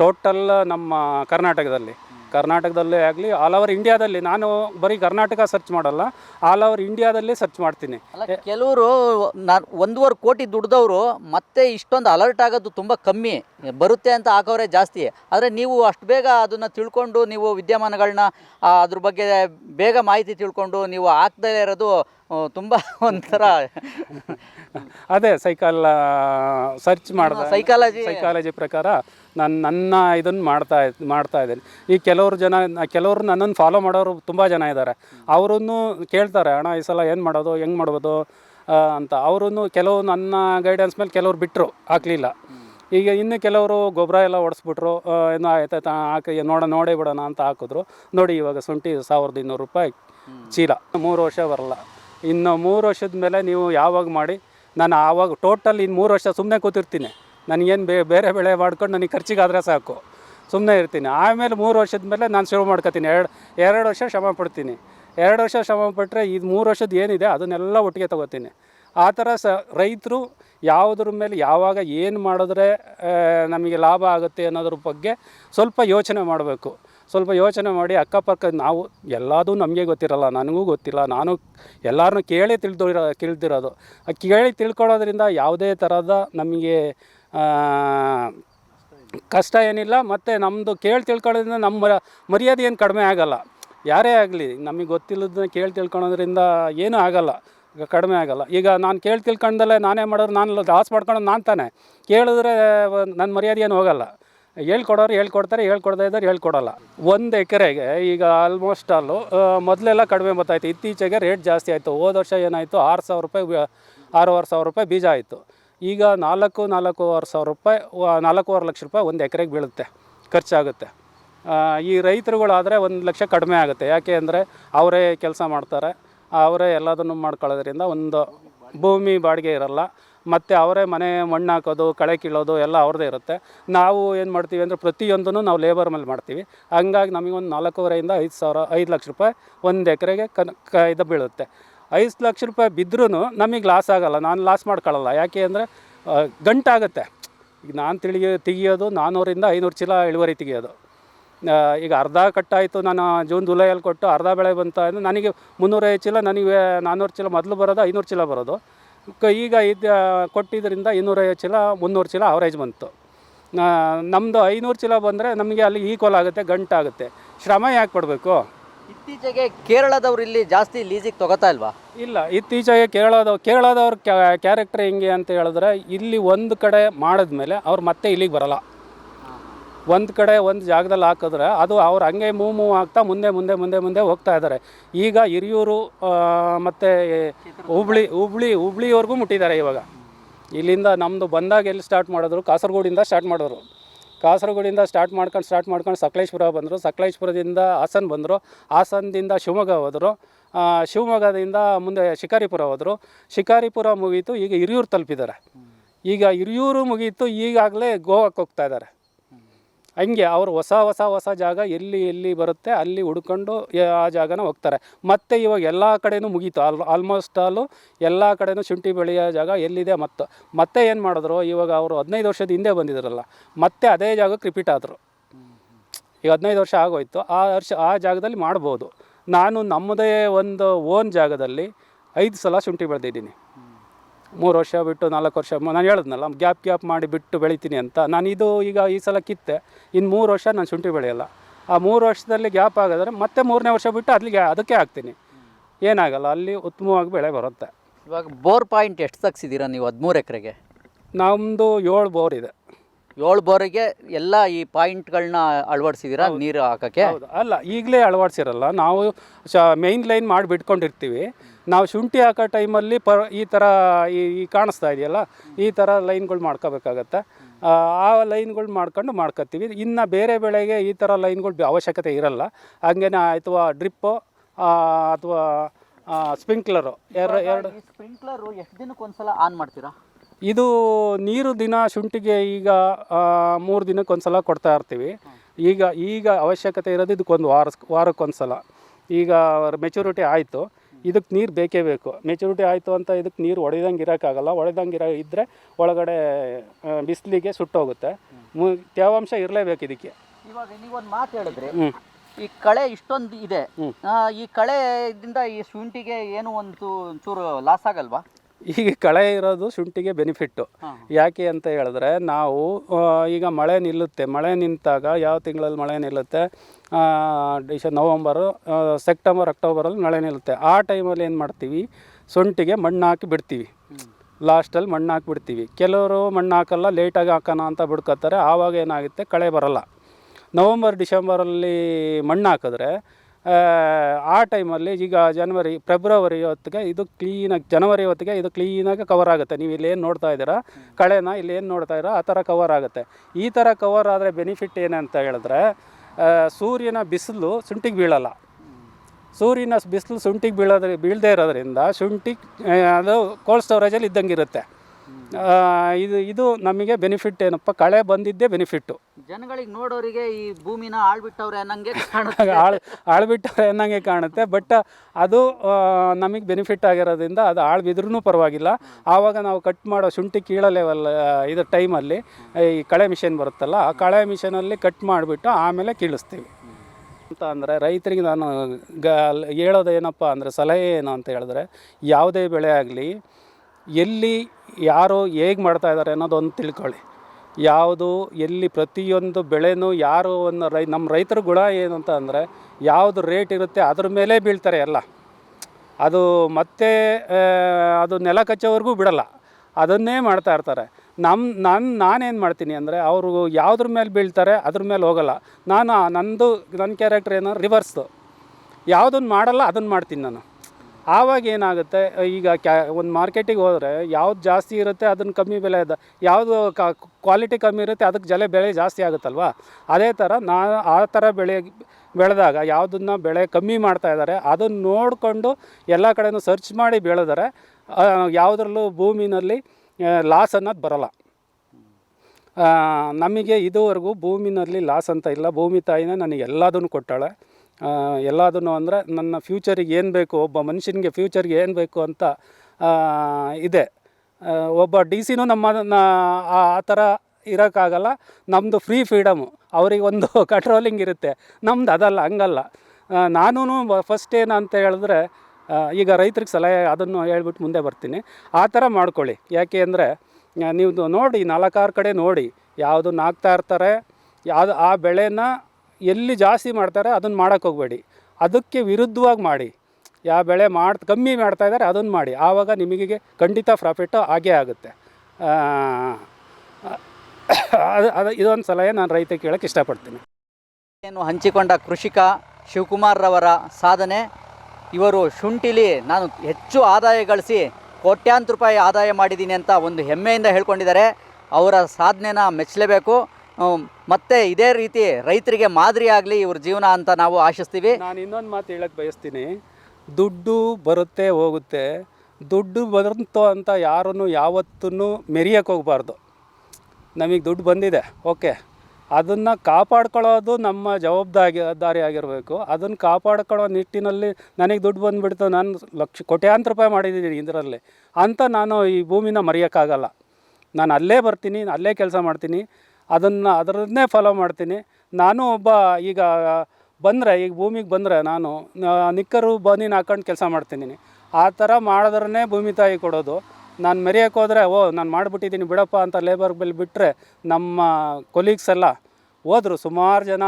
ಟೋಟಲ್ ನಮ್ಮ ಕರ್ನಾಟಕದಲ್ಲಿ. ಕರ್ನಾಟಕದಲ್ಲೇ ಆಗಲಿ ಆಲ್ ಓವರ್ ಇಂಡಿಯಾದಲ್ಲಿ ನಾನು ಬರೀ ಕರ್ನಾಟಕ ಸರ್ಚ್ ಮಾಡಲ್ಲ ಆಲ್ ಓವರ್ ಇಂಡಿಯಾದಲ್ಲೇ ಸರ್ಚ್ ಮಾಡ್ತೀನಿ. ಕೆಲವರು ನಾನು ಒಂದೂವರೆ ಕೋಟಿ ದುಡ್ದವರು ಮತ್ತೆ ಇಷ್ಟೊಂದು ಅಲರ್ಟ್ ಆಗೋದು ತುಂಬ ಕಮ್ಮಿ ಬರುತ್ತೆ ಅಂತ ಹಾಕೋರೆ ಜಾಸ್ತಿ. ಆದರೆ ನೀವು ಅಷ್ಟು ಬೇಗ ಅದನ್ನು ತಿಳ್ಕೊಂಡು ನೀವು ವಿದ್ಯಮಾನಗಳನ್ನ ಅದ್ರ ಬಗ್ಗೆ ಬೇಗ ಮಾಹಿತಿ ತಿಳ್ಕೊಂಡು ನೀವು ಹಾಕ್ದಲೇ ಇರೋದು ತುಂಬ ಒಂಥರ ಅದೇ ಸೈಕಲ್ ಸರ್ಚ್ ಮಾಡಿದ ಸೈಕಾಲಜಿ ಸೈಕಾಲಜಿ ಪ್ರಕಾರ ನಾನು ನನ್ನ ಇದನ್ನು ಮಾಡ್ತಾ ಮಾಡ್ತಾ ಇದ್ದೀನಿ. ಈ ಕೆಲವರು ಜನ, ಕೆಲವರು ನನ್ನನ್ನು ಫಾಲೋ ಮಾಡೋರು ತುಂಬ ಜನ ಇದ್ದಾರೆ ಅವರನ್ನು ಕೇಳ್ತಾರೆ, ಅಣ್ಣ, ಈ ಸಲ ಏನು ಮಾಡೋದು, ಹೆಂಗೆ ಮಾಡ್ಬೋದು? ಅಂತ. ಅವರೂ ಕೆಲವು ನನ್ನ ಗೈಡೆನ್ಸ್ ಮೇಲೆ ಕೆಲವರು ಬಿಟ್ಟರು ಹಾಕಲಿಲ್ಲ. ಈಗ ಇನ್ನು ಕೆಲವರು ಗೊಬ್ಬರ ಎಲ್ಲ ಹೊಡೆಸ್ಬಿಟ್ರು ಏನು ಏನೋ ಆಯ್ತಾಯ್ತು ಹಾಕಿ ನೋಡ, ನೋಡೇ ಬಿಡೋಣ ಅಂತ ಹಾಕಿದ್ರು. ನೋಡಿ ಇವಾಗ ಶುಂಠಿ ಸಾವಿರದ ಇನ್ನೂರು ರೂಪಾಯಿ ಚೀಲ. ಮೂರು ವರ್ಷ ಬರಲ್ಲ. ಇನ್ನು ಮೂರು ವರ್ಷದ ಮೇಲೆ ನೀವು ಯಾವಾಗ ಮಾಡಿ, ನಾನು ಆವಾಗ ಟೋಟಲ್ ಇನ್ನು ಮೂರು ವರ್ಷ ಸುಮ್ಮನೆ ಕೂತಿರ್ತೀನಿ. ನನಗೇನು ಬೇ, ಬೇರೆ ಬೆಳೆ ಮಾಡ್ಕೊಂಡು ನನಗೆ ಖರ್ಚಿಗಾದರೆ ಸಾಕು. ಸುಮ್ಮನೆ ಇರ್ತೀನಿ. ಆಮೇಲೆ ಮೂರು ವರ್ಷದ ಮೇಲೆ ನಾನು ಶುರು ಮಾಡ್ಕೊತೀನಿ. ಎರಡು ಎರಡು ವರ್ಷ ಶ್ರಮ ಪಡ್ತೀನಿ. ಎರಡು ವರ್ಷ ಶ್ರಮ ಪಟ್ಟರೆ ಇದು ಮೂರು ವರ್ಷದ ಏನಿದೆ ಅದನ್ನೆಲ್ಲ ಒಟ್ಟಿಗೆ ತೊಗೋತೀನಿ. ಆ ಥರ ಸ, ರೈತರು ಯಾವುದ್ರ ಮೇಲೆ ಯಾವಾಗ ಏನು ಮಾಡಿದ್ರೆ ನಮಗೆ ಲಾಭ ಆಗುತ್ತೆ ಅನ್ನೋದ್ರ ಬಗ್ಗೆ ಸ್ವಲ್ಪ ಯೋಚನೆ ಮಾಡಬೇಕು. ಸ್ವಲ್ಪ ಯೋಚನೆ ಮಾಡಿ ಅಕ್ಕಪಕ್ಕ ನಾವು, ಎಲ್ಲದೂ ನಮಗೆ ಗೊತ್ತಿರಲ್ಲ, ನನಗೂ ಗೊತ್ತಿಲ್ಲ, ನಾನು ಎಲ್ಲರನ್ನೂ ಕೇಳಿ ತಿಳಿದಿರೋ ತಿಳಿದಿರೋದು ಕೇಳಿ ತಿಳ್ಕೊಳ್ಳೋದ್ರಿಂದ ಯಾವುದೇ ಥರದ ನಮಗೆ ಕಷ್ಟ ಏನಿಲ್ಲ, ಮತ್ತು ನಮ್ಮದು ಕೇಳಿ ತಿಳ್ಕೊಳ್ಳೋದ್ರಿಂದ ನಮ್ಮ ಮರ್ಯಾದೆ ಏನು ಕಡಿಮೆ ಆಗಲ್ಲ. ಯಾರೇ ಆಗಲಿ, ನಮಗೆ ಗೊತ್ತಿಲ್ಲದನ್ನ ಕೇಳಿ ತಿಳ್ಕೊಳೋದ್ರಿಂದ ಏನೂ ಆಗಲ್ಲ ಈಗ ಕಡಿಮೆ ಆಗಲ್ಲ. ಈಗ ನಾನು ಕೇಳಿ ತಿಳ್ಕೊಂಡಲ್ಲೇ ನಾನೇ ಮಾಡೋರು, ನಾನು ಲಾಸ್ ಮಾಡ್ಕೊಂಡು ನಾನು ತಾನೆ. ಕೇಳಿದ್ರೆ ನನ್ನ ಮರ್ಯಾದೆ ಏನು ಹೋಗೋಲ್ಲ. ಹೇಳ್ಕೊಡೋರು ಹೇಳ್ಕೊಡ್ತಾರೆ ಹೇಳ್ಕೊಡ್ತಾ ಇದ್ದಾರೆ, ಹೇಳ್ಕೊಡಲ್ಲ. ಒಂದು ಎಕರೆಗೆ ಈಗ ಆಲ್ಮೋಸ್ಟ್ ಅಲ್ಲು ಮೊದಲೆಲ್ಲ ಕಡಿಮೆ ಬರ್ತಾಯಿತ್ತು ಇತ್ತೀಚೆಗೆ ರೇಟ್ ಜಾಸ್ತಿ ಆಯಿತು. ಹೋದ ವರ್ಷ ಏನಾಯಿತು? ಆರು ಸಾವಿರ ರೂಪಾಯಿ ಆರೂವರೆ ಸಾವಿರ ರೂಪಾಯಿ ಬೀಜ ಆಯಿತು. ಈಗ ನಾಲ್ಕು, ನಾಲ್ಕೂವರೆ ಸಾವಿರ ರೂಪಾಯಿ ನಾಲ್ಕೂವರೆ ಲಕ್ಷ ರೂಪಾಯಿ ಒಂದು ಎಕರೆಗೆ ಬೀಳುತ್ತೆ, ಖರ್ಚಾಗುತ್ತೆ. ಈ ರೈತರುಗಳಾದರೆ ಒಂದು ಲಕ್ಷ ಕಡಿಮೆ ಆಗುತ್ತೆ. ಯಾಕೆ ಅಂದರೆ ಅವರೇ ಕೆಲಸ ಮಾಡ್ತಾರೆ, ಅವರೇ ಎಲ್ಲದನ್ನು ಮಾಡ್ಕೊಳ್ಳೋದ್ರಿಂದ ಒಂದು ಭೂಮಿ ಬಾಡಿಗೆ ಇರಲ್ಲ, ಮತ್ತು ಅವರೇ ಮನೆ ಮಣ್ಣು ಹಾಕೋದು ಕಳೆ ಕೀಳೋದು ಎಲ್ಲ ಅವ್ರದ್ದೇ ಇರುತ್ತೆ. ನಾವು ಏನು ಮಾಡ್ತೀವಿ ಅಂದರೆ ಪ್ರತಿಯೊಂದನ್ನು ನಾವು ಲೇಬರ್ ಮೇಲೆ ಮಾಡ್ತೀವಿ. ಹಂಗಾಗಿ ನಮಗೊಂದು ನಾಲ್ಕೂವರೆಯಿಂದ ಐದು ಸಾವಿರ, ಐದು ಲಕ್ಷ ರೂಪಾಯಿ ಒಂದು ಎಕರೆಗೆ ಕನ್, ಕ, ಇದು ಬೀಳುತ್ತೆ. ಐದು ಲಕ್ಷ ರೂಪಾಯಿ ಬಿದ್ದರೂ ನಮಗೆ ಲಾಸ್ ಆಗೋಲ್ಲ. ನಾನು ಲಾಸ್ ಮಾಡ್ಕೊಳ್ಳಲ್ಲ ಯಾಕೆ ಅಂದರೆ ಗಂಟಾಗುತ್ತೆ. ಈಗ ನಾನು ತಿಳಿಯ ತೆಗಿಯೋದು ನಾನ್ನೂರಿಂದ ಐನೂರು ಚೀಲ ಇಳುವರಿ ತೆಗಿಯೋದು. ಈಗ ಅರ್ಧ ಕಟ್ಟಾಯಿತು. ನಾನು ಜೂನ್, ಜುಲೈಯಲ್ಲಿ ಕೊಟ್ಟು ಅರ್ಧ ಬೆಳೆ ಬಂತ ಅಂದರೆ ನನಗೆ ಮುನ್ನೂರೈದು ಚೀಲ, ನನಗೆ ನಾನ್ನೂರು ಚೀಲ, ಮೊದಲು ಬರೋದು ಐನೂರು ಚೀಲ ಬರೋದು. ಈಗ ಇದು ಕೊಟ್ಟಿದ್ದರಿಂದ ಇನ್ನೂರೈವತ್ತು ಚೀಲ, ಮುನ್ನೂರು ಚೀಲ ಅವರೇಜ್ ಬಂತು. ನಮ್ಮದು ಐನೂರು ಚೀಲ ಬಂದರೆ ನಮಗೆ ಅಲ್ಲಿ ಈಕ್ವಲ್ ಆಗುತ್ತೆ, ಗಂಟಾಗುತ್ತೆ. ಶ್ರಮ ಯಾಕೆ ಪಡಬೇಕು? ಇತ್ತೀಚೆಗೆ ಕೇರಳದವ್ರು ಇಲ್ಲಿ ಜಾಸ್ತಿ ಲೀಸಿಗೆ ತಗೋತಾ ಇಲ್ವಾ? ಇಲ್ಲ, ಇತ್ತೀಚೆಗೆ ಕೇರಳದ ಕೇರಳದವ್ರ ಕ್ಯಾರೆಕ್ಟರ್ ಹೆಂಗೆ ಅಂತ ಹೇಳಿದ್ರೆ ಇಲ್ಲಿ ಒಂದು ಕಡೆ ಮಾಡಿದ್ಮೇಲೆ ಅವ್ರು ಮತ್ತೆ ಇಲ್ಲಿಗೆ ಬರಲ್ಲ. ಒಂದು ಕಡೆ ಒಂದು ಜಾಗದಲ್ಲಿ ಹಾಕಿದ್ರೆ ಅದು ಅವ್ರು ಹಂಗೆ ಮೂವ್ ಮೂವ್ ಆಗ್ತಾ ಮುಂದೆ ಮುಂದೆ ಮುಂದೆ ಮುಂದೆ ಹೋಗ್ತಾ ಇದ್ದಾರೆ. ಈಗ ಹಿರಿಯೂರು ಮತ್ತು ಹುಬ್ಳಿ ಹುಬ್ಳಿ, ಹುಬ್ಳಿವರೆಗೂ ಮುಟ್ಟಿದ್ದಾರೆ ಇವಾಗ. ಇಲ್ಲಿಂದ ನಮ್ಮದು ಬಂದಾಗ ಎಲ್ಲಿ ಸ್ಟಾರ್ಟ್ ಮಾಡಿದ್ರು? ಕಾಸರಗೋಡಿಂದ ಸ್ಟಾರ್ಟ್ ಮಾಡಿದ್ರು. ಕಾಸರಗೋಡಿಂದ ಸ್ಟಾರ್ಟ್ ಮಾಡ್ಕೊಂಡು ಸ್ಟಾರ್ಟ್ ಮಾಡ್ಕೊಂಡು ಸಕಲೇಶ್ಪುರ ಬಂದರು. ಸಕಲೇಶ್ಪುರದಿಂದ ಹಾಸನ ಬಂದರು. ಹಾಸನದಿಂದ ಶಿವಮೊಗ್ಗ ಹೋದರು. ಶಿವಮೊಗ್ಗದಿಂದ ಮುಂದೆ ಶಿಕಾರಿಪುರ ಹೋದರು. ಶಿಕಾರಿಪುರ ಮುಗೀತು, ಈಗ ಹಿರಿಯೂರು ತಲುಪಿದ್ದಾರೆ. ಈಗ ಹಿರಿಯೂರು ಮುಗೀತು, ಈಗಾಗಲೇ ಗೋವಾಕ್ಕೆ ಹೋಗ್ತಾ ಇದ್ದಾರೆ. ಹಂಗೆ ಅವರು ಹೊಸ ಹೊಸ ಹೊಸ ಜಾಗ ಎಲ್ಲಿ ಎಲ್ಲಿ ಬರುತ್ತೆ ಅಲ್ಲಿ ಹುಡ್ಕೊಂಡು ಆ ಜಾಗನ ಹೋಗ್ತಾರೆ. ಮತ್ತು ಇವಾಗ ಎಲ್ಲ ಕಡೆನೂ ಮುಗೀತು. ಆಲ್ ಆಲ್ಮೋಸ್ಟ್ ಆಲು ಎಲ್ಲ ಕಡೆನೂ ಶುಂಠಿ ಬೆಳೆಯೋ ಜಾಗ ಎಲ್ಲಿದೆ ಮತ್ತು ಮತ್ತೆ ಏನು ಮಾಡಿದ್ರು? ಇವಾಗ ಅವರು ಹದಿನೈದು ವರ್ಷದ ಹಿಂದೆ ಬಂದಿದ್ರಲ್ಲ, ಮತ್ತೆ ಅದೇ ಜಾಗಕ್ಕೆ ರಿಪೀಟ್ ಆದರು. ಈಗ ಹದಿನೈದು ವರ್ಷ ಆಗೋಯ್ತು. ಆ ವರ್ಷ ಆ ಜಾಗದಲ್ಲಿ ಮಾಡ್ಬೋದು. ನಾನು ನಮ್ಮದೇ ಒಂದು ಓನ್ ಜಾಗದಲ್ಲಿ ಐದು ಸಲ ಶುಂಠಿ ಬೆಳೆದಿದ್ದೀನಿ. ಮೂರು ವರ್ಷ ಬಿಟ್ಟು ನಾಲ್ಕು ವರ್ಷ ನಾನು ಹೇಳಿದ್ನಲ್ಲ ಗ್ಯಾಪ್ ಗ್ಯಾಪ್ ಮಾಡಿ ಬಿಟ್ಟು ಬೆಳಿತೀನಿ ಅಂತ. ನಾನು ಇದು ಈಗ ಈ ಸಲ ಕಿತ್ತೆ. ಇನ್ನು ಮೂರು ವರ್ಷ ನಾನು ಶುಂಠಿ ಬೆಳೆಯಲ್ಲ. ಆ ಮೂರು ವರ್ಷದಲ್ಲಿ ಗ್ಯಾಪ್ ಆಗಿದ್ರೆ ಮತ್ತೆ ಮೂರನೇ ವರ್ಷ ಬಿಟ್ಟು ಅಲ್ಲಿಗೆ ಅದಕ್ಕೆ ಹಾಕ್ತೀನಿ. ಏನಾಗಲ್ಲ ಅಲ್ಲಿ ಉತ್ತಮವಾಗಿ ಬೆಳೆ ಬರುತ್ತೆ. ಇವಾಗ ಬೋರ್ ಪಾಯಿಂಟ್ ಎಷ್ಟು ತಗ್ಸಿದ್ದೀರಾ ನೀವು ಹದಿಮೂರು ಎಕರೆಗೆ? ನಮ್ಮದು ಏಳು ಬೋರ್ ಇದೆ. ಏಳು ಬೋರಿಗೆ ಎಲ್ಲ ಈ ಪಾಯಿಂಟ್ಗಳನ್ನ ಅಳವಡಿಸಿದ್ದೀರಾ ನೀರು ಹಾಕೋಕ್ಕೆ? ಹೌದು. ಅಲ್ಲ ಈಗಲೇ ಅಳವಡಿಸಿರಲ್ಲ. ನಾವು ಶ ಮೇಯ್ನ್ ಲೈನ್ ಮಾಡಿ ಬಿಟ್ಕೊಂಡಿರ್ತೀವಿ. ನಾವು ಶುಂಠಿ ಹಾಕೋ ಟೈಮಲ್ಲಿ ಪ ಈ ಥರ ಈ ಈ ಕಾಣಿಸ್ತಾ ಇದೆಯಲ್ಲ? ಈ ಥರ ಲೈನ್ಗಳು ಮಾಡ್ಕೋಬೇಕಾಗತ್ತೆ. ಆ, ಲೈನ್ಗಳು ಮಾಡ್ಕೊಂಡು ಮಾಡ್ಕೊತೀವಿ. ಇನ್ನು ಬೇರೆ ಬೆಳೆಗೆ ಈ ಥರ ಲೈನ್ಗಳು ಅವಶ್ಯಕತೆ ಇರಲ್ಲ. ಹಂಗೇನೆ ಅಥವಾ ಡ್ರಿಪ್ಪು ಅಥವಾ ಸ್ಪ್ರಿಂಕ್ಲರು ಎರಡು ಎರಡು ಸ್ಪ್ರಿಂಕ್ಲರು ಎಷ್ಟು ದಿನಕ್ಕೆ ಒಂದ್ಸಲ ಆನ್ ಮಾಡ್ತೀರಾ? ಇದು ನೀರು ದಿನ ಶುಂಠಿಗೆ ಈಗ ಮೂರು ದಿನಕ್ಕೆ ಒಂದು ಸಲ ಕೊಡ್ತಾ ಇರ್ತೀವಿ. ಈಗ ಈಗ ಅವಶ್ಯಕತೆ ಇರೋದು ಇದಕ್ಕೊಂದು ವಾರ ವಾರಕ್ಕೊಂದು ಸಲ ಈಗ ಮೆಚುರಿಟಿ ಆಯಿತು. ಇದಕ್ಕೆ ನೀರು ಬೇಕೇ ಬೇಕು. ಮೆಚುರಿಟಿ ಆಯಿತು ಅಂತ ಇದಕ್ಕೆ ನೀರು ಒಡೆದಂಗೆ ಇರೋಕ್ಕಾಗಲ್ಲ. ಒಡೆದಂಗೆ ಇರೋ ಇದ್ದರೆ ಒಳಗಡೆ ಬಿಸಿಲಿಗೆ ಸುಟ್ಟೋಗುತ್ತೆ. ತೇವಾಂಶ ಇರಲೇಬೇಕು ಇದಕ್ಕೆ. ಇವಾಗ ನೀವೊಂದು ಮಾತು ಹೇಳಿದ್ರೆ ಹ್ಞೂ ಈ ಕಳೆ ಇಷ್ಟೊಂದು ಇದೆ. ಈ ಕಳೆದಿಂದ ಈ ಶುಂಠಿಗೆ ಏನು ಒಂದು ಚೂರು ಲಾಸ್ ಆಗಲ್ವಾ? ಈಗ ಕಳೆ ಇರೋದು ಶುಂಠಿಗೆ ಬೆನಿಫಿಟ್ಟು ಯಾಕೆ ಅಂತ ಹೇಳಿದ್ರೆ ನಾವು ಈಗ ಮಳೆ ನಿಲ್ಲುತ್ತೆ. ಮಳೆ ನಿಂತಾಗ ಯಾವ ತಿಂಗಳಲ್ಲಿ ಮಳೆ ನಿಲ್ಲುತ್ತೆ? ಡಿಶ ನವಂಬರು ಸೆಪ್ಟೆಂಬರ್ ಅಕ್ಟೋಬರಲ್ಲಿ ಮಳೆ ನಿಲ್ಲುತ್ತೆ. ಆ ಟೈಮಲ್ಲಿ ಏನು ಮಾಡ್ತೀವಿ? ಶುಂಠಿಗೆ ಮಣ್ಣು ಹಾಕಿ ಬಿಡ್ತೀವಿ. ಲಾಸ್ಟಲ್ಲಿ ಮಣ್ಣು ಹಾಕಿಬಿಡ್ತೀವಿ ಕೆಲವರು ಮಣ್ಣು ಹಾಕಲ್ಲ ಲೇಟಾಗಿ ಹಾಕೋಣ ಅಂತ ಬಿಡ್ಕೋತಾರೆ. ಆವಾಗ ಏನಾಗುತ್ತೆ? ಕಳೆ ಬರಲ್ಲ. ನವಂಬರ್ ಡಿಸೆಂಬರಲ್ಲಿ ಮಣ್ಣು ಹಾಕಿದ್ರೆ ಆ, ಟೈಮಲ್ಲಿ ಈಗ ಜನವರಿ ಫೆಬ್ರವರಿ ಹೊತ್ತಿಗೆ ಇದು ಕ್ಲೀನಾಗಿ ಜನವರಿ ಹೊತ್ತಿಗೆ ಇದು ಕ್ಲೀನಾಗಿ ಕವರ್ ಆಗುತ್ತೆ. ನೀವು ಇಲ್ಲೇನು ನೋಡ್ತಾ ಇದ್ದೀರಾ? ಕಳೆನ ಇಲ್ಲಿ ಏನು ನೋಡ್ತಾ ಇದ್ದೀರಾ? ಆ ಥರ ಕವರ್ ಆಗುತ್ತೆ. ಈ ಥರ ಕವರ್ ಆದರೆ ಬೆನಿಫಿಟ್ ಏನಂತ ಹೇಳಿದ್ರೆ ಸೂರ್ಯನ ಬಿಸಿಲು ಶುಂಠಿಗೆ ಬೀಳಲ್ಲ. ಸೂರ್ಯನ ಬಿಸಿಲು ಶುಂಠಿಗೆ ಬೀಳೋದ್ರ ಬೀಳದೇ ಇರೋದ್ರಿಂದ ಶುಂಠಿ ಅದು ಕೋಲ್ಡ್ ಸ್ಟೋರೇಜಲ್ಲಿ ಇದ್ದಂಗೆ ಇರುತ್ತೆ. ಇದು ಇದು ನಮಗೆ ಬೆನಿಫಿಟ್ ಏನಪ್ಪ? ಕಳೆ ಬಂದಿದ್ದೇ ಬೆನಿಫಿಟ್ಟು ಜನಗಳಿಗೆ ನೋಡೋರಿಗೆ ಈ ಭೂಮಿನ ಆಳ್ಬಿಟ್ಟವ್ರೆ ಅನ್ನಂಗೆ ಕಾಣುತ್ತೆ. ಆಳ್ ಆಳ್ಬಿಟ್ಟವ್ರೆ ಅನ್ನಂಗೆ ಕಾಣುತ್ತೆ. ಬಟ್ ಅದು ನಮಗೆ ಬೆನಿಫಿಟ್ ಆಗಿರೋದ್ರಿಂದ ಅದು ಆಳು ಬಿದ್ರೂ ಪರವಾಗಿಲ್ಲ. ಆವಾಗ ನಾವು ಕಟ್ ಮಾಡೋ ಶುಂಠಿ ಕೀಳ ಲೆವೆಲ್ ಇದು ಟೈಮಲ್ಲಿ ಈ ಕಳೆ ಮಿಷನ್ ಬರುತ್ತಲ್ಲ ಆ ಕಳೆ ಮಿಷನಲ್ಲಿ ಕಟ್ ಮಾಡಿಬಿಟ್ಟು ಆಮೇಲೆ ಕೀಳಿಸ್ತೀವಿ. ಅಂತ ಅಂದರೆ ರೈತರಿಗೆ ನಾನು ಗ ಹೇಳೋದೇನಪ್ಪ ಅಂದರೆ ಸಲಹೆ ಏನು ಅಂತ ಹೇಳಿದ್ರೆ ಯಾವುದೇ ಬೆಳೆ ಆಗಲಿ ಎಲ್ಲಿ ಯಾರು ಹೇಗೆ ಮಾಡ್ತಾ ಇದ್ದಾರೆ ಅನ್ನೋದೊಂದು ತಿಳ್ಕೊಳ್ಳಿ. ಯಾವುದು, ಎಲ್ಲಿ ಪ್ರತಿಯೊಂದು ಬೆಳೆನೂ ಯಾರು ಒಂದು ರೈ, ನಮ್ಮ ರೈತರ ಗುಣ ಏನು ಅಂತ ಅಂದರೆ, ಯಾವುದು ರೇಟ್ ಇರುತ್ತೆ ಅದ್ರ ಮೇಲೆ ಬೀಳ್ತಾರೆ ಎಲ್ಲ. ಅದು ಮತ್ತೆ ಅದು ನೆಲ ಕಚ್ಚೋವರೆಗೂ ಬಿಡಲ್ಲ. ಅದನ್ನೇ ಮಾಡ್ತಾ ಇರ್ತಾರೆ. ನಮ್ಮ ನಾನು, ನಾನೇನು ಮಾಡ್ತೀನಿ ಅಂದರೆ, ಅವರು ಯಾವುದ್ರ ಮೇಲೆ ಬೀಳ್ತಾರೆ ಅದ್ರ ಮೇಲೆ ಹೋಗಲ್ಲ. ನಾನು ನನ್ನದು ನನ್ನ ಕ್ಯಾರೆಕ್ಟರ್ ಏನೋ ರಿವರ್ಸ್ದು ಯಾವುದನ್ನು ಮಾಡಲ್ಲ ಅದನ್ನು ಮಾಡ್ತೀನಿ ನಾನು. ಆವಾಗ ಏನಾಗುತ್ತೆ, ಈಗ ಕ್ಯಾ, ಒಂದು ಮಾರ್ಕೆಟಿಗೆ ಹೋದರೆ ಯಾವ್ದು ಜಾಸ್ತಿ ಇರುತ್ತೆ ಅದನ್ನು ಕಮ್ಮಿ ಬೆಲೆ ಅದ, ಯಾವುದು ಕ್ವಾಲಿಟಿ ಕಮ್ಮಿ ಇರುತ್ತೆ ಅದಕ್ಕೆ ಜಲೆ ಬೆಳೆ ಜಾಸ್ತಿ ಆಗುತ್ತಲ್ವ? ಅದೇ ಥರ ನಾ ಆ ಥರ ಬೆಳೆ, ಬೆಳೆದಾಗ ಯಾವುದನ್ನ ಬೆಳೆ ಕಮ್ಮಿ ಮಾಡ್ತಾ ಇದ್ದಾರೆ ಅದನ್ನು ನೋಡಿಕೊಂಡು ಎಲ್ಲ ಕಡೆನೂ ಸರ್ಚ್ ಮಾಡಿ ಬೆಳೆದರೆ ಯಾವುದ್ರಲ್ಲೂ ಭೂಮಿನಲ್ಲಿ ಲಾಸ್ ಅನ್ನೋದು ಬರಲ್ಲ. ನಮಗೆ ಇದುವರೆಗೂ ಭೂಮಿನಲ್ಲಿ ಲಾಸ್ ಅಂತ ಇಲ್ಲ, ಭೂಮಿ ತಾಯಿನೇ ನನಗೆ ಎಲ್ಲದನ್ನು ಕೊಟ್ಟಾಳೆ. ಎಲ್ಲದನ್ನು ಅಂದರೆ ನನ್ನ ಫ್ಯೂಚರಿಗೆ ಏನು ಬೇಕು, ಒಬ್ಬ ಮನುಷ್ಯನಿಗೆ ಫ್ಯೂಚರ್ಗೆ ಏನು ಬೇಕು ಅಂತ ಇದೆ. ಒಬ್ಬ ಡಿ ಸಿನೂ ನಮ್ಮ ಆ ಥರ ಇರೋಕ್ಕಾಗಲ್ಲ. ನಮ್ಮದು ಫ್ರೀ ಫ್ರೀಡಮು ಅವ್ರಿಗೆ ಒಂದು ಕಂಟ್ರೋಲಿಂಗ್ ಇರುತ್ತೆ. ನಮ್ದು ಅದಲ್ಲ, ಹಂಗಲ್ಲ. ನಾನು ಫಸ್ಟ್ ಏನು ಅಂತ ಹೇಳಿದ್ರೆ ಈಗ ರೈತರಿಗೆ ಸಲಹೆ, ಅದನ್ನು ಹೇಳ್ಬಿಟ್ಟು ಮುಂದೆ ಬರ್ತೀನಿ. ಆ ಥರ ಮಾಡ್ಕೊಳ್ಳಿ. ಯಾಕೆ ಅಂದರೆ ನೀವು ನೋಡಿ ನಾಲ್ಕಾರು ಕಡೆ ನೋಡಿ. ಯಾವುದು ನಾಗ್ತಾ ಇರ್ತಾರೆ, ಯಾವುದು ಆ ಬೆಳೆನ ಎಲ್ಲಿ ಜಾಸ್ತಿ ಮಾಡ್ತಾರೆ ಅದನ್ನು ಮಾಡೋಕ್ಕೆ ಹೋಗಬೇಡಿ. ಅದಕ್ಕೆ ವಿರುದ್ಧವಾಗಿ ಮಾಡಿ. ಯಾವ ಬೆಳೆ ಮಾಡಿ, ಕಮ್ಮಿ ಮಾಡ್ತಾ ಇದ್ದಾರೆ ಅದನ್ನು ಮಾಡಿ. ಆವಾಗ ನಿಮಗೆ ಖಂಡಿತ ಪ್ರಾಫಿಟ್ಟು ಆಗೇ ಆಗುತ್ತೆ. ಅದು ಅದು ಇದೊಂದು ಸಲಹೆ ನಾನು ರೈತ ಕೇಳೋಕ್ಕೆ ಇಷ್ಟಪಡ್ತೀನಿ. ಏನು ಹಂಚಿಕೊಂಡ ಕೃಷಿಕ ಶಿವಕುಮಾರ್ರವರ ಸಾಧನೆ. ಇವರು ಶುಂಠಿಲಿ ನಾನು ಹೆಚ್ಚು ಆದಾಯ ಗಳಿಸಿ ಕೋಟ್ಯಾಂತರ ರೂಪಾಯಿ ಆದಾಯ ಮಾಡಿದ್ದೀನಿ ಅಂತ ಒಂದು ಹೆಮ್ಮೆಯಿಂದ ಹೇಳ್ಕೊಂಡಿದ್ದಾರೆ. ಅವರ ಸಾಧನೆನ ಮೆಚ್ಚಲೇಬೇಕು. ಮತ್ತೆ ಇದೇ ರೀತಿ ರೈತರಿಗೆ ಮಾದರಿ ಆಗಲಿ ಇವ್ರ ಜೀವನ ಅಂತ ನಾವು ಆಶಿಸ್ತೀವಿ. ನಾನು ಇನ್ನೊಂದು ಮಾತು ಹೇಳಕ್ಕೆ ಬಯಸ್ತೀನಿ. ದುಡ್ಡು ಬರುತ್ತೆ, ಹೋಗುತ್ತೆ. ದುಡ್ಡು ಬಂತು ಅಂತ ಯಾರನ್ನು ಯಾವತ್ತೂ ಮೆರಿಯಕ್ಕೆ ಹೋಗಬಾರ್ದು. ನಮಗೆ ದುಡ್ಡು ಬಂದಿದೆ, ಓಕೆ. ಅದನ್ನು ಕಾಪಾಡ್ಕೊಳ್ಳೋದು ನಮ್ಮ ಜವಾಬ್ದಾರಿ ದಾರಿ ಆಗಿರಬೇಕು. ಅದನ್ನು ಕಾಪಾಡ್ಕೊಳ್ಳೋ ನಿಟ್ಟಿನಲ್ಲಿ ನನಗೆ ದುಡ್ಡು ಬಂದುಬಿಡ್ತು, ನಾನು ಲಕ್ಷ, ಕೋಟ್ಯಾಂತರ ರೂಪಾಯಿ ಮಾಡಿದ್ದೀನಿ ಇದರಲ್ಲಿ. ಅಂತ ನಾನು ಈ ಭೂಮಿನ ಮರೆಯೋಕ್ಕಾಗಲ್ಲ. ನಾನು ಅಲ್ಲೇ ಬರ್ತೀನಿ, ಅಲ್ಲೇ ಕೆಲಸ ಮಾಡ್ತೀನಿ. ಅದನ್ನು ಅದರನ್ನೇ ಫಾಲೋ ಮಾಡ್ತೀನಿ. ನಾನು ಒಬ್ಬ ಈಗ ಬಂದರೆ, ಈಗ ಭೂಮಿಗೆ ಬಂದರೆ ನಾನು ನಿಕ್ಕರು ಬನೀನು ಹಾಕೊಂಡು ಕೆಲಸ ಮಾಡ್ತೀನಿ. ಆ ಥರ ಮಾಡಿದ್ರೇ ಭೂಮಿ ತಾಯಿ ಕೊಡೋದು. ನಾನು ಮೆರೆಯೋಕೆ ಹೋದರೆ, ಓ, ನಾನು ಮಾಡಿಬಿಟ್ಟಿದ್ದೀನಿ ಬಿಡಪ್ಪ ಅಂತ ಲೇಬರ್ ಬಿಲ್ ಬಿಟ್ಟರೆ ನಮ್ಮ ಕೊಲೀಗ್ಸ್ ಎಲ್ಲ ಹೋದರು. ಸುಮಾರು ಜನ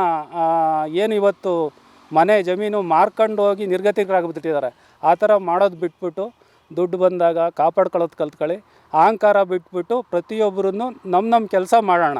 ಏನು ಇವತ್ತು ಮನೆ ಜಮೀನು ಮಾರ್ಕೊಂಡು ಹೋಗಿ ನಿರ್ಗತಿಕರಾಗ್ಬಿಟ್ಟಿದ್ದಾರೆ ಆ ಥರ ಮಾಡೋದು ಬಿಟ್ಬಿಟ್ಟು ದುಡ್ಡು ಬಂದಾಗ ಕಾಪಾಡ್ಕೊಳ್ಳೋದು ಕಲ್ತ್ಕೊಳ್ಳಿ. ಅಹಂಕಾರ ಬಿಟ್ಬಿಟ್ಟು ಪ್ರತಿಯೊಬ್ಬರನ್ನು ನಮ್ಮ ನಮ್ಮ ಕೆಲಸ ಮಾಡೋಣ.